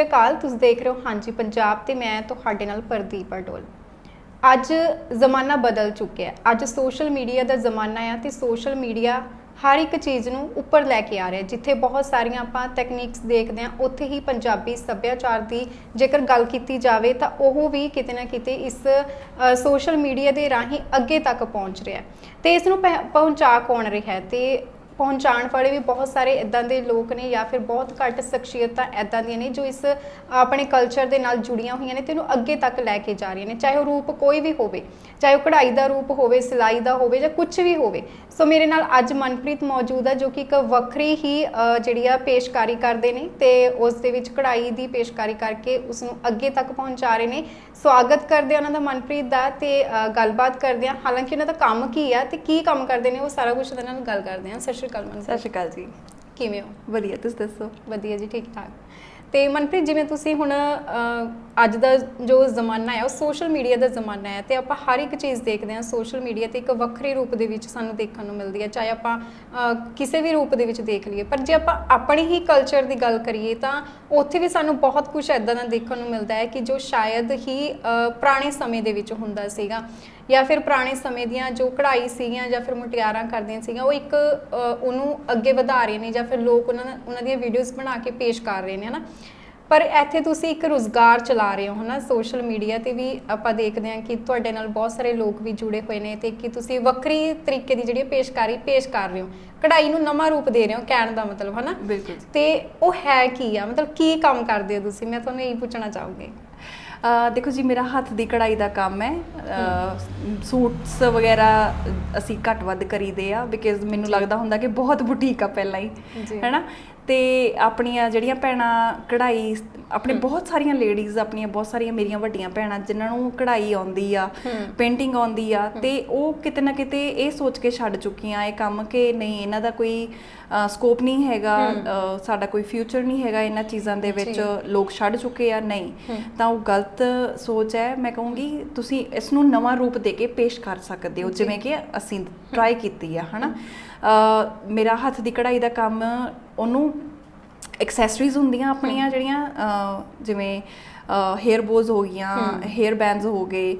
ਸਤਿ ਸ਼੍ਰੀ ਅਕਾਲ, ਤੁਸੀਂ ਦੇਖ ਰਹੇ ਹੋ ਹਾਂਜੀ ਪੰਜਾਬ ਤੇ ਮੈਂ ਤੁਹਾਡੇ ਨਾਲ ਪ੍ਰਦੀਪ ਅਡੋਲ। ਅੱਜ ਜ਼ਮਾਨਾ ਬਦਲ ਚੁੱਕਿਆ ਅੱਜ ਸੋਸ਼ਲ ਮੀਡੀਆ ਦਾ ਜ਼ਮਾਨਾ ਆ ਤੇ ਸੋਸ਼ਲ ਮੀਡੀਆ ਹਰ ਇੱਕ ਚੀਜ਼ ਨੂੰ ਉੱਪਰ ਲੈ ਕੇ ਆ ਰਿਹਾ ਜਿੱਥੇ ਬਹੁਤ ਸਾਰੀਆਂ ਆਪਾਂ ਟੈਕਨੀਕਸ ਦੇਖਦੇ ਹਾਂ, ਉੱਥੇ ਹੀ ਪੰਜਾਬੀ ਸੱਭਿਆਚਾਰ ਦੀ ਜੇਕਰ ਗੱਲ ਕੀਤੀ ਜਾਵੇ ਤਾਂ ਉਹ ਵੀ ਕਿਤੇ ਨਾ ਕਿਤੇ ਇਸ ਸੋਸ਼ਲ ਮੀਡੀਆ ਦੇ ਰਾਹੀਂ ਅੱਗੇ ਤੱਕ ਪਹੁੰਚ ਰਿਹਾ ਹੈ। ਤੇ ਇਸ ਨੂੰ ਪਹਿ- ਪਹੁੰਚਾ ਕੌਣ ਰਿਹਾ ਹੈ? ਤੇ ਪਹੁੰਚਾਉਣ ਵਾਲੇ ਵੀ ਬਹੁਤ ਸਾਰੇ ਇਦਾਂ ਦੇ ਲੋਕ ਨੇ ਜਾਂ ਫਿਰ ਬਹੁਤ ਘੱਟ ਸ਼ਖਸੀਅਤਾਂ ਇਦਾਂ ਦੀਆਂ ਨੇ ਜੋ ਇਸ ਆਪਣੇ ਕਲਚਰ ਦੇ ਨਾਲ ਜੁੜੀਆਂ ਹੋਈਆਂ ਨੇ ਤੇ ਇਹਨੂੰ ਅੱਗੇ ਤੱਕ ਲੈ ਕੇ ਜਾ ਰਹੀਆਂ ਨੇ, ਚਾਹੇ ਉਹ ਰੂਪ ਕੋਈ ਵੀ ਹੋਵੇ, ਚਾਹੇ ਉਹ ਕਢਾਈ ਦਾ ਰੂਪ ਹੋਵੇ, ਸਿਲਾਈ ਦਾ ਹੋਵੇ ਜਾਂ ਕੁਝ ਵੀ ਹੋਵੇ। ਸੋ ਮੇਰੇ ਨਾਲ ਅੱਜ ਮਨਪ੍ਰੀਤ ਮੌਜੂਦ ਹੈ ਜੋ ਕਿ ਇੱਕ ਵੱਖਰੀ ਹੀ ਜਿਹੜੀ ਆ ਪੇਸ਼ਕਾਰੀ ਕਰਦੇ ਨੇ ਤੇ ਉਸ ਦੇ ਵਿੱਚ ਕਢਾਈ ਦੀ ਪੇਸ਼ਕਾਰੀ ਕਰਕੇ ਉਸ ਨੂੰ ਅੱਗੇ ਤੱਕ ਪਹੁੰਚਾ ਰਹੇ ਨੇ। ਸਵਾਗਤ ਕਰਦੇ ਆ ਉਹਨਾਂ ਦਾ ਮਨਪ੍ਰੀਤ ਦਾ ਤੇ ਅ, ਗੱਲਬਾਤ ਕਰਦੇ ਆ। ਹਾਲਾਂਕਿ ਉਹਨਾਂ ਦਾ ਕੰਮ ਕੀ ਆ ਤੇ ਕੀ ਕੰਮ ਕਰਦੇ ਨੇ ਉਹ ਸਾਰਾ ਕੁਝ ਉਹਨਾਂ ਨਾਲ ਗੱਲ ਕਰਦੇ ਆ। ਸਤਿ ਸ਼੍ਰੀ ਅਕਾਲ ਸਤਿ ਮਨਪ੍ਰੀਤ ਸ਼੍ਰੀ ਅਕਾਲ ਜੀ। ਕਿਵੇਂ ਹੋ? ਵਧੀਆ ਤੁਸੀਂ ਦੱਸੋ? ਵਧੀਆ ਜੀ ਠੀਕ ਠਾਕ। ਤੇ ਮਨਪ੍ਰੀਤ, ਜਿਵੇਂ ਤੁਸੀਂ ਹੁਣ ਅੱਜ ਦਾ ਜੋ ਜ਼ਮਾਨਾ ਹੈ, ਉਹ ਸੋਸ਼ਲ ਮੀਡੀਆ ਦਾ ਜ਼ਮਾਨਾ ਹੈ ਤੇ ਆਪਾਂ ਹਰ ਇੱਕ ਚੀਜ਼ ਦੇਖਦੇ ਹਾਂ ਸੋਸ਼ਲ ਮੀਡੀਆ ਤੇ ਇੱਕ ਵੱਖਰੇ ਰੂਪ ਦੇ ਵਿੱਚ ਸਾਨੂੰ ਦੇਖਣ ਨੂੰ ਮਿਲਦੀ ਹੈ, ਚਾਹੇ ਆਪਾਂ ਕਿਸੇ ਵੀ ਰੂਪ ਦੇ ਵਿੱਚ ਦੇਖ ਲਈਏ। ਪਰ ਜੇ ਆਪਾਂ ਆਪਣੇ ਹੀ ਕਲਚਰ ਦੀ ਗੱਲ ਕਰੀਏ ਤਾਂ ਉੱਥੇ ਵੀ ਸਾਨੂੰ ਬਹੁਤ ਕੁਝ ਐਦਾਂ ਦਾ ਦੇਖਣ ਨੂੰ ਮਿਲਦਾ ਹੈ ਕਿ ਜੋ ਸ਼ਾਇਦ ਹੀ ਪੁਰਾਣੇ ਸਮੇਂ ਦੇ ਵਿੱਚ ਹੁੰਦਾ ਸੀਗਾ। ਜਾਂ ਫਿਰ ਪੁਰਾਣੇ ਸਮੇਂ ਦੀਆਂ ਜੋ ਕਢਾਈ ਸੀਗੀਆਂ ਜਾਂ ਫਿਰ ਮੁਟਿਆਰਾਂ ਕਰਦੀਆਂ ਸੀਗੀਆਂ ਉਹ ਇੱਕ ਉਹਨੂੰ ਅੱਗੇ ਵਧਾ ਰਹੇ ਨੇ ਜਾਂ ਫਿਰ ਲੋਕ ਉਹਨਾਂ ਉਹਨਾਂ ਦੀਆਂ ਵੀਡੀਓਜ਼ ਬਣਾ ਕੇ ਪੇਸ਼ ਕਰ ਰਹੇ ਨੇ ਹਨਾ? ਪਰ ਇੱਥੇ ਤੁਸੀਂ ਇੱਕ ਰੁਜ਼ਗਾਰ ਚਲਾ ਰਹੇ ਹੋ ਹਨਾ? ਸੋਸ਼ਲ ਮੀਡੀਆ ਤੇ ਵੀ ਆਪਾਂ ਦੇਖਦੇ ਹਾਂ ਕਿ ਤੁਹਾਡੇ ਨਾਲ ਬਹੁਤ ਸਾਰੇ ਲੋਕ ਵੀ ਜੁੜੇ ਹੋਏ ਨੇ ਤੇ ਕਿ ਤੁਸੀਂ ਵੱਖਰੀ ਤਰੀਕੇ ਦੀ ਜਿਹੜੀ ਪੇਸ਼ਕਾਰੀ ਪੇਸ਼ ਕਰ ਰਹੇ ਹੋ। ਕਢਾਈ ਨੂੰ ਨਵਾਂ ਰੂਪ ਦੇ ਰਹੇ ਹੋ ਕਹਿਣ ਦਾ ਮਤਲਬ ਹਨਾ? ਬਿਲਕੁਲ ਤੇ ਉਹ ਹੈ ਕੀ ਆ? ਮਤਲਬ ਕੀ ਕੰਮ ਕਰਦੇ ਹੋ ਤੁਸੀਂ? ਮੈਂ ਤੁਹਾਨੂੰ ਇਹੀ ਪੁੱਛਣਾ ਚਾਹੂੰਗੀ। ਦੇਖੋ ਜੀ ਮੇਰਾ ਹੱਥ ਦੀ ਕਢਾਈ ਦਾ ਕੰਮ ਹੈ ਸੂਟਸ ਵਗੈਰਾ ਅਸੀਂ ਘੱਟ ਵੱਧ ਕਰੀਦੇ ਆ ਬਿਕਾਜ਼ ਮੈਨੂੰ। ਲੱਗਦਾ ਹੁੰਦਾ ਕਿ ਬਹੁਤ ਬੁਟੀਕ ਆ ਪਹਿਲਾਂ ਹੀ। ਹੈਨਾ ਤੇ ਆਪਣੀਆਂ ਜਿਹੜੀਆਂ ਭੈਣਾਂ ਕਢਾਈ ਆਪਣੇ। ਬਹੁਤ ਸਾਰੀਆਂ ਲੇਡੀਜ਼ ਆਪਣੀਆਂ ਬਹੁਤ ਸਾਰੀਆਂ ਮੇਰੀਆਂ ਵੱਡੀਆਂ ਭੈਣਾਂ ਜਿਨ੍ਹਾਂ ਨੂੰ ਕਢਾਈ ਆਉਂਦੀ ਆ। ਪੇਂਟਿੰਗ ਆਉਂਦੀ ਆ ਤੇ ਉਹ ਕਿਤੇ ਨਾ ਕਿਤੇ ਇਹ ਸੋਚ ਕੇ ਛੱਡ ਚੁੱਕੀਆਂ ਇਹ ਕੰਮ ਕਿ ਨਹੀਂ ਇਹਨਾਂ ਦਾ ਕੋਈ ਸਕੋਪ ਨਹੀਂ ਹੈਗਾ ਸਾਡਾ ਕੋਈ ਫਿਊਚਰ ਨਹੀਂ ਹੈਗਾ ਇਹਨਾਂ ਚੀਜ਼ਾਂ ਦੇ ਵਿੱਚ। ਲੋਕ ਛੱਡ ਚੁੱਕੇ ਆ ਨਹੀਂ। ਤਾਂ ਉਹ ਗਲਤ ਸੋਚ ਹੈ ਮੈਂ ਕਹੂੰਗੀ ਤੁਸੀਂ ਇਸ ਨੂੰ ਨਵਾਂ ਰੂਪ ਦੇ ਕੇ ਪੇਸ਼ ਕਰ ਸਕਦੇ ਹੋ। ਜਿਵੇਂ ਕਿ ਅਸੀਂ ਟਰਾਈ ਕੀਤੀ ਆ ਹਨਾ ਮੇਰਾ ਹੱਥ ਦੀ ਕਢਾਈ ਦਾ ਕੰਮ ਉਹਨੂੰ ਐਕਸੈਸਰੀਜ਼ ਹੁੰਦੀਆਂ ਆਪਣੀਆਂ ਜਿਹੜੀਆਂ ਜਿਵੇਂ ਹੇਅਰ ਬੋਜ਼ ਹੋ ਗਈਆਂ। ਹੇਅਰ ਬੈਂਡਸ ਹੋ ਗਏ।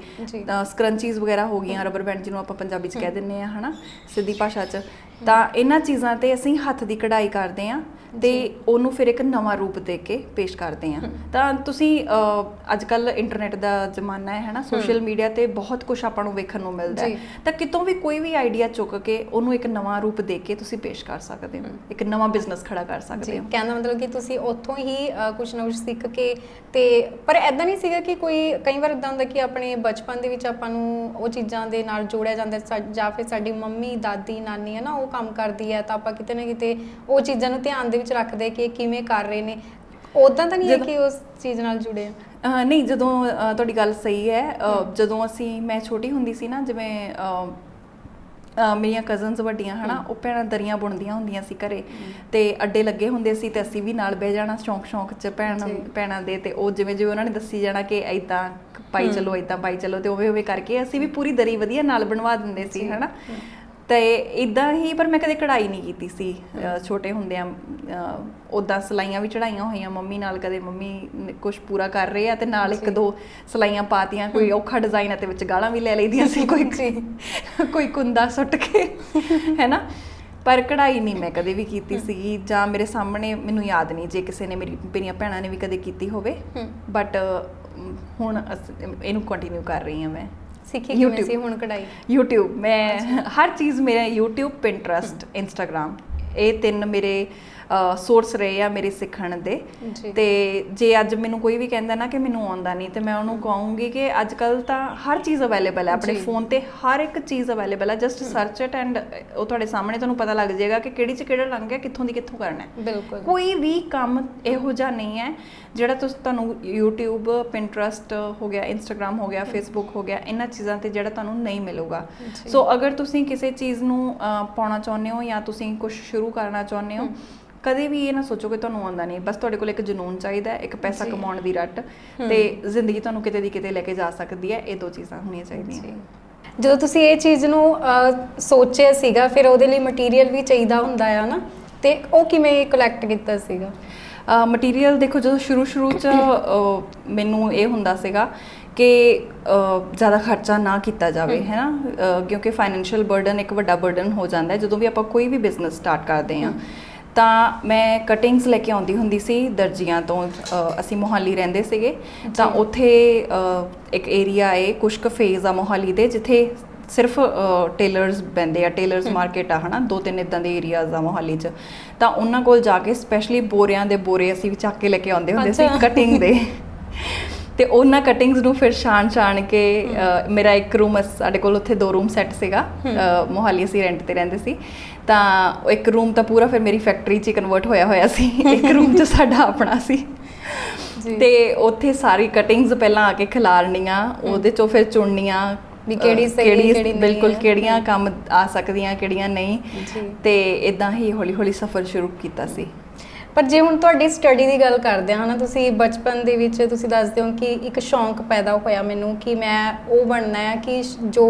ਸਕਰੰਚੀਜ਼ ਵਗੈਰਾ ਹੋ ਗਈਆਂ ਰਬਰ ਬੈਂਡ ਜਿਹਨੂੰ ਆਪਾਂ ਪੰਜਾਬੀ ਚ ਕਹਿ ਦਿੰਨੇ ਆ ਹਨਾ ਸਿੱਧੀ ਭਾਸ਼ਾ ਚ ਤਾਂ ਇਹਨਾਂ ਚੀਜ਼ਾਂ ਤੇ ਅਸੀਂ ਹੱਥ ਦੀ ਕਢਾਈ ਕਰਦੇ ਆ ਤੇ। ਉਹਨੂੰ ਫਿਰ ਇੱਕ ਨਵਾਂ ਰੂਪ ਦੇ ਕੇ ਪੇਸ਼ ਕਰਦੇ ਆ ਤਾਂ ਤੁਸੀਂ ਅੱਜ ਕੱਲ ਇੰਟਰਨੈਟ ਦਾ ਜ਼ਮਾਨਾ ਹੈ ਹਨਾ? ਸੋਸ਼ਲ ਮੀਡੀਆ ਤੇ ਬਹੁਤ ਕੁਝ ਆਪਾਂ ਨੂੰ ਵੇਖਣ ਨੂੰ ਮਿਲਦਾ। ਹੈ। ਤਾਂ ਕਿਤੋਂ ਵੀ ਕੋਈ ਵੀ ਆਈਡੀਆ ਚੁੱਕ ਕੇ ਉਹਨੂੰ ਇੱਕ ਨਵਾਂ ਰੂਪ ਦੇ ਕੇ ਤੁਸੀਂ ਪੇਸ਼ ਕਰ ਸਕਦੇ ਹੋ। ਇੱਕ ਨਵਾਂ ਬਿਜ਼ਨਸ ਖੜਾ ਕਰ ਸਕਦੇ ਹੋ। ਕਹਿੰਦਾ ਮਤਲਬ ਕਿ ਤੁਸੀਂ ਉੱਥੋਂ ਹੀ ਕੁਛ ਨਾ ਸਿੱਖ ਕੇ ਤੇ ਪਰ ਐਦਾਂ ਨਹੀਂ ਸੀਗਾ ਕਿ ਕੋਈ ਕਈ ਵਾਰ ਇਦਾਂ ਹੁੰਦਾ ਕਿ ਆਪਣੇ ਬਚਪਨ ਦੇ ਵਿੱਚ ਆਪਾਂ ਨੂੰ ਉਹ ਚੀਜ਼ਾਂ ਦੇ ਨਾਲ ਜੋੜਿਆ ਜਾਂਦਾ ਜਾਂ ਫਿਰ ਸਾਡੀ ਮੰਮੀ ਦਾਦੀ ਨਾਨੀ ਹੈ ਨਾ ਉਹ ਕੰਮ ਕਰਦੀ ਹੈ ਤਾਂ ਆਪਾਂ ਕਿਤੇ ਨਾ ਕਿਤੇ ਉਹ ਚੀਜ਼ਾਂ ਨੂੰ ਧਿਆਨ ਦੇ ਵਿੱਚ ਰੱਖਦੇ ਕਿ ਕਿਵੇਂ ਕਰ ਰਹੇ ਨੇ ਉਦਾਂ ਤਾਂ ਨਹੀਂ ਹੈ ਕਿ ਉਸ ਚੀਜ਼ ਨਾਲ ਜੁੜੇ ਆ ਨਹੀਂ ਜਦੋਂ ਤੁਹਾਡੀ ਗੱਲ ਸਹੀ ਹੈ ਜਦੋਂ ਅਸੀਂ ਮੈਂ ਛੋਟੀ ਹੁੰਦੀ ਸੀ ਨਾ ਜਿਵੇਂ ਮੇਰੀਆਂ ਕਜ਼ਨਸ ਵੱਡੀਆਂ ਹਨਾ। ਉਹ ਭੈਣਾਂ ਦਰੀਆਂ ਬੁਣਦੀਆਂ ਹੁੰਦੀਆਂ ਸੀ ਘਰੇ ਤੇ ਅੱਡੇ ਲੱਗੇ ਹੁੰਦੇ ਸੀ ਤੇ ਅਸੀਂ ਵੀ ਨਾਲ ਬਹਿ ਜਾਣਾ ਸ਼ੌਂਕ ਸ਼ੌਂਕ ਚ ਭੈਣ। ਭੈਣਾਂ ਦੇ ਤੇ ਉਹ ਜਿਵੇਂ ਜਿਵੇਂ ਉਹਨਾਂ ਨੇ ਦੱਸੀ ਜਾਣਾ ਕਿ ਐਦਾਂ ਪਾਈ। ਚਲੋ ਐਦਾਂ ਪਾਈ ਚਲੋ ਤੇ ਉਵੇਂ ਉਵੇਂ ਕਰਕੇ ਅਸੀਂ ਵੀ ਪੂਰੀ ਦਰੀ ਵਧੀਆ ਨਾਲ ਬਣਵਾ ਦਿੰਦੇ ਸੀ। ਹਨਾ। ਤੇ ਇਦਾਂ ਹੀ ਪਰ ਮੈਂ ਕਦੇ ਕਢਾਈ ਨਹੀਂ ਕੀਤੀ ਸੀ। ਛੋਟੇ ਹੁੰਦਿਆਂ ਉਦਾਂ ਸਲਾਈਆਂ ਵੀ ਚੜਾਈਆਂ ਹੋਈਆਂ ਮੰਮੀ ਨਾਲ ਕਦੇ ਮੰਮੀ ਕੁਝ ਪੂਰਾ ਕਰ ਰਹੇ ਆ ਤੇ ਨਾਲ ਇੱਕ। ਦੋ ਸਲਾਈਆਂ ਪਾਤੀਆਂ ਕੋਈ ਔਖਾ ਡਿਜ਼ਾਈਨ ਆ ਤੇ ਵਿੱਚ ਗਾਲਾਂ ਵੀ ਲੈ ਲਈਦੀਆਂ ਸੀ ਕੋਈ ਜੀ। ਕੋਈ ਕੁੰਦਾ ਸੁੱਟ ਕੇ ਹੈਨਾ? ਪਰ ਕਢਾਈ ਨਹੀਂ ਮੈਂ ਕਦੇ ਵੀ ਕੀਤੀ ਸੀ। ਜਾਂ ਮੇਰੇ ਸਾਹਮਣੇ ਮੈਨੂੰ ਯਾਦ ਨਹੀਂ ਜੇ ਕਿਸੇ ਨੇ ਮੇਰੀ ਮੇਰੀਆਂ ਭੈਣਾਂ ਨੇ ਵੀ ਕਦੇ ਕੀਤੀ ਹੋਵੇ। ਬਟ ਹੁਣ ਇਹਨੂੰ ਕੰਟੀਨਿਊ ਕਰ ਰਹੀ ਹਾਂ ਮੈਂ। ਸਿੱਖੀ ਕਿਵੇਂ। ਸੀ ਹੁਣ ਕਢਾਈ YouTube ਮੈਂ ਹਰ ਚੀਜ਼ ਮੇਰਾ YouTube Pinterest Instagram ਇਹ ਤਿੰਨ ਮੇਰੇ ਸੋਰਸ ਰਹੇ ਆ ਮੇਰੇ ਸਿੱਖਣ ਦੇ। ਤੇ ਜੇ ਅੱਜ ਮੈਨੂੰ ਕੋਈ ਵੀ ਕਹਿੰਦਾ ਨਾ ਕਿ ਮੈਨੂੰ ਆਉਂਦਾ ਨਹੀਂ ਤੇ ਮੈਂ ਉਹਨੂੰ ਕਹੂੰਗੀ ਕਿ ਅੱਜ ਕੱਲ ਤਾਂ ਹਰ ਚੀਜ਼ ਅਵੇਲੇਬਲ ਹੈ। ਆਪਣੇ। ਫੋਨ ਤੇ ਹਰ ਇੱਕ ਚੀਜ਼ ਅਵੇਲੇਬਲ ਹੈ। ਜਸਟ ਸਰਚ ਇਟ ਐਂਡ ਉਹ ਤੁਹਾਡੇ ਸਾਹਮਣੇ ਤੁਹਾਨੂੰ ਪਤਾ ਲੱਗ ਜਾਏਗਾ ਕਿ ਕਿਹੜੀ ਚ ਕਿਹੜਾ ਲੰਘ ਗਿਆ ਕਿੱਥੋਂ ਦੀ ਕਿੱਥੋਂ ਕਰਨਾ ਹੈ। ਬਿਲਕੁਲ। ਕੋਈ ਵੀ ਕੰਮ ਇਹੋ ਜਿਹਾ ਨਹੀਂ ਹੈ ਜਿਹੜਾ ਤੁਸੀਂ ਤੁਹਾਨੂੰ YouTube Pinterest ਹੋ ਗਿਆ Instagram ਹੋ ਗਿਆ Facebook ਹੋ ਗਿਆ ਇਹਨਾਂ ਚੀਜ਼ਾਂ ਤੇ ਜਿਹੜਾ ਤੁਹਾਨੂੰ ਨਹੀਂ ਮਿਲੂਗਾ। ਸੋ ਅਗਰ ਤੁਸੀਂ ਕਿਸੇ ਚੀਜ਼ ਨੂੰ ਪਾਉਣਾ ਚਾਹੁੰਦੇ ਹੋ ਜਾਂ ਤੁਸੀਂ ਕੁਝ ਸ਼ੁਰੂ ਕਰਨਾ ਚਾਹੁੰਦੇ ਹੋ। ਕਦੇ ਵੀ ਇਹ ਨਾ ਸੋਚੋ ਕਿ ਤੁਹਾਨੂੰ ਆਉਂਦਾ ਨਹੀਂ। ਬਸ ਤੁਹਾਡੇ ਕੋਲ ਇੱਕ ਜਨੂਨ ਚਾਹੀਦਾ ਹੈ ਇੱਕ ਪੈਸਾ। ਕਮਾਉਣ ਦੀ ਰੱਟ ਤੇ ਜ਼ਿੰਦਗੀ ਤੁਹਾਨੂੰ ਕਿਤੇ ਦੀ ਕਿਤੇ ਲੈ ਕੇ ਜਾ ਸਕਦੀ ਹੈ। ਇਹ ਦੋ ਚੀਜ਼ਾਂ ਹੋਣੀਆਂ ਚਾਹੀਦੀਆਂ। ਜਦੋਂ ਤੁਸੀਂ ਇਹ ਚੀਜ਼ ਨੂੰ ਸੋਚਿਆ ਸੀਗਾ ਫਿਰ ਉਹਦੇ ਲਈ ਮਟੀਰੀਅਲ ਵੀ ਚਾਹੀਦਾ ਹੁੰਦਾ ਆ ਨਾ? ਤੇ ਉਹ ਕਿਵੇਂ ਕਲੈਕਟ ਕੀਤਾ ਸੀਗਾ? ਮਟੀਰੀਅਲ ਦੇਖੋ ਜਦੋਂ ਸ਼ੁਰੂ ਸ਼ੁਰੂ ਚ ਮੈਨੂੰ ਇਹ ਹੁੰਦਾ ਸੀਗਾ ਕਿ ਜ਼ਿਆਦਾ ਖਰਚਾ ਨਾ ਕੀਤਾ ਜਾਵੇ ਹੈ। ਨਾ ਕਿਉਂਕਿ ਫਾਈਨੈਂਸ਼ੀਅਲ ਬਰਡਨ ਇੱਕ ਵੱਡਾ ਬਰਡਨ ਹੋ ਜਾਂਦਾ ਹੈ। ਜਦੋਂ ਵੀ ਆਪਾਂ ਕੋਈ ਵੀ ਬਿਜ਼ਨਸ ਸਟਾਰਟ ਕਰਦੇ ਹਾਂ। ਤਾਂ ਮੈਂ ਕਟਿੰਗਸ ਲੈ ਕੇ ਆਉਂਦੀ ਹੁੰਦੀ ਸੀ ਦਰਜੀਆਂ ਤੋਂ ਅ, ਅਸੀਂ ਮੋਹਾਲੀ ਰਹਿੰਦੇ ਸੀਗੇ। ਤਾਂ। ਉੱਥੇ ਅ, ਇੱਕ ਏਰੀਆ ਹੈ ਕੁਸ਼ਕ ਫੇਜ਼ ਆ ਮੋਹਾਲੀ ਦੇ ਜਿੱਥੇ ਸਿਰਫ ਟੇਲਰਸ ਬੰਦੇ ਆ ਟੇਲਰਸ ਮਾਰਕੀਟ ਆ ਹਨਾ। ਦੋ ਤਿੰਨ ਇਦਾਂ ਦੇ ਏਰੀਆਜ਼ ਆ ਮੋਹਾਲੀ 'ਚ। ਤਾਂ ਉਹਨਾਂ ਕੋਲ ਜਾ ਕੇ ਸਪੈਸ਼ਲੀ ਬੋਰਿਆਂ ਦੇ ਬੋਰੇ ਅਸੀਂ ਚੱਕ ਕੇ ਲੈ ਕੇ ਆਉਂਦੇ ਹੁੰਦੇ ਸੀ ਅੱਛਾ। ਕਟਿੰਗ ਦੇ। ਤੇ ਉਹਨਾਂ ਕਟਿੰਗਸ ਨੂੰ ਫਿਰ ਛਾਣ ਛਾਣ ਕੇ ਅ, ਮੇਰਾ ਇੱਕ ਰੂਮ ਸਾਡੇ ਕੋਲ ਉੱਥੇ ਦੋ ਰੂਮ ਸੈੱਟ ਸੀਗਾ ਅ, ਮੋਹਾਲੀ ਅਸੀਂ ਰੈਂਟ ਤੇ ਰਹਿੰਦੇ ਸੀ। ਤਾਂ ਇੱਕ ਰੂਮ ਤਾਂ ਪੂਰਾ ਫਿਰ ਮੇਰੀ ਫੈਕਟਰੀ 'ਚ ਕਨਵਰਟ ਹੋਇਆ ਹੋਇਆ ਸੀ ਇੱਕ ਰੂਮ 'ਚ ਸਾਡਾ ਆਪਣਾ ਸੀ ਜੀ। ਤੇ ਉੱਥੇ ਸਾਰੀ ਕਟਿੰਗਸ ਪਹਿਲਾਂ ਆ ਕੇ ਖਿਲਾਰਨੀਆਂ ਉਹਦੇ ਚੋਂ ਫਿਰ ਚੁਣਨੀਆਂ ਵੀ ਕਿਹੜੀ ਸਹੀ, ਕਿਹੜੀ ਨਹੀਂ ਬਿਲਕੁਲ। ਕਿਹੜੀਆਂ ਕੰਮ ਆ ਸਕਦੀਆਂ ਕਿਹੜੀਆਂ ਨਹੀਂ ਜੀ। ਤੇ ਇਦਾਂ ਹੀ ਹੌਲੀ ਹੌਲੀ ਸਫ਼ਰ ਸ਼ੁਰੂ ਕੀਤਾ ਸੀ ਪਰ ਜੇ ਹੁਣ ਤੁਹਾਡੀ ਸਟੱਡੀ ਦੀ ਗੱਲ ਕਰਦੇ ਹਾਂ ਨਾ ਤੁਸੀਂ ਬਚਪਨ ਦੇ ਵਿੱਚ ਤੁਸੀਂ ਦੱਸਦੇ ਹੋ ਕਿ ਇੱਕ ਸ਼ੌਂਕ ਪੈਦਾ ਹੋਇਆ ਮੈਨੂੰ ਕਿ ਮੈਂ ਉਹ ਬਣਨਾ ਹੈ ਕਿ ਜੋ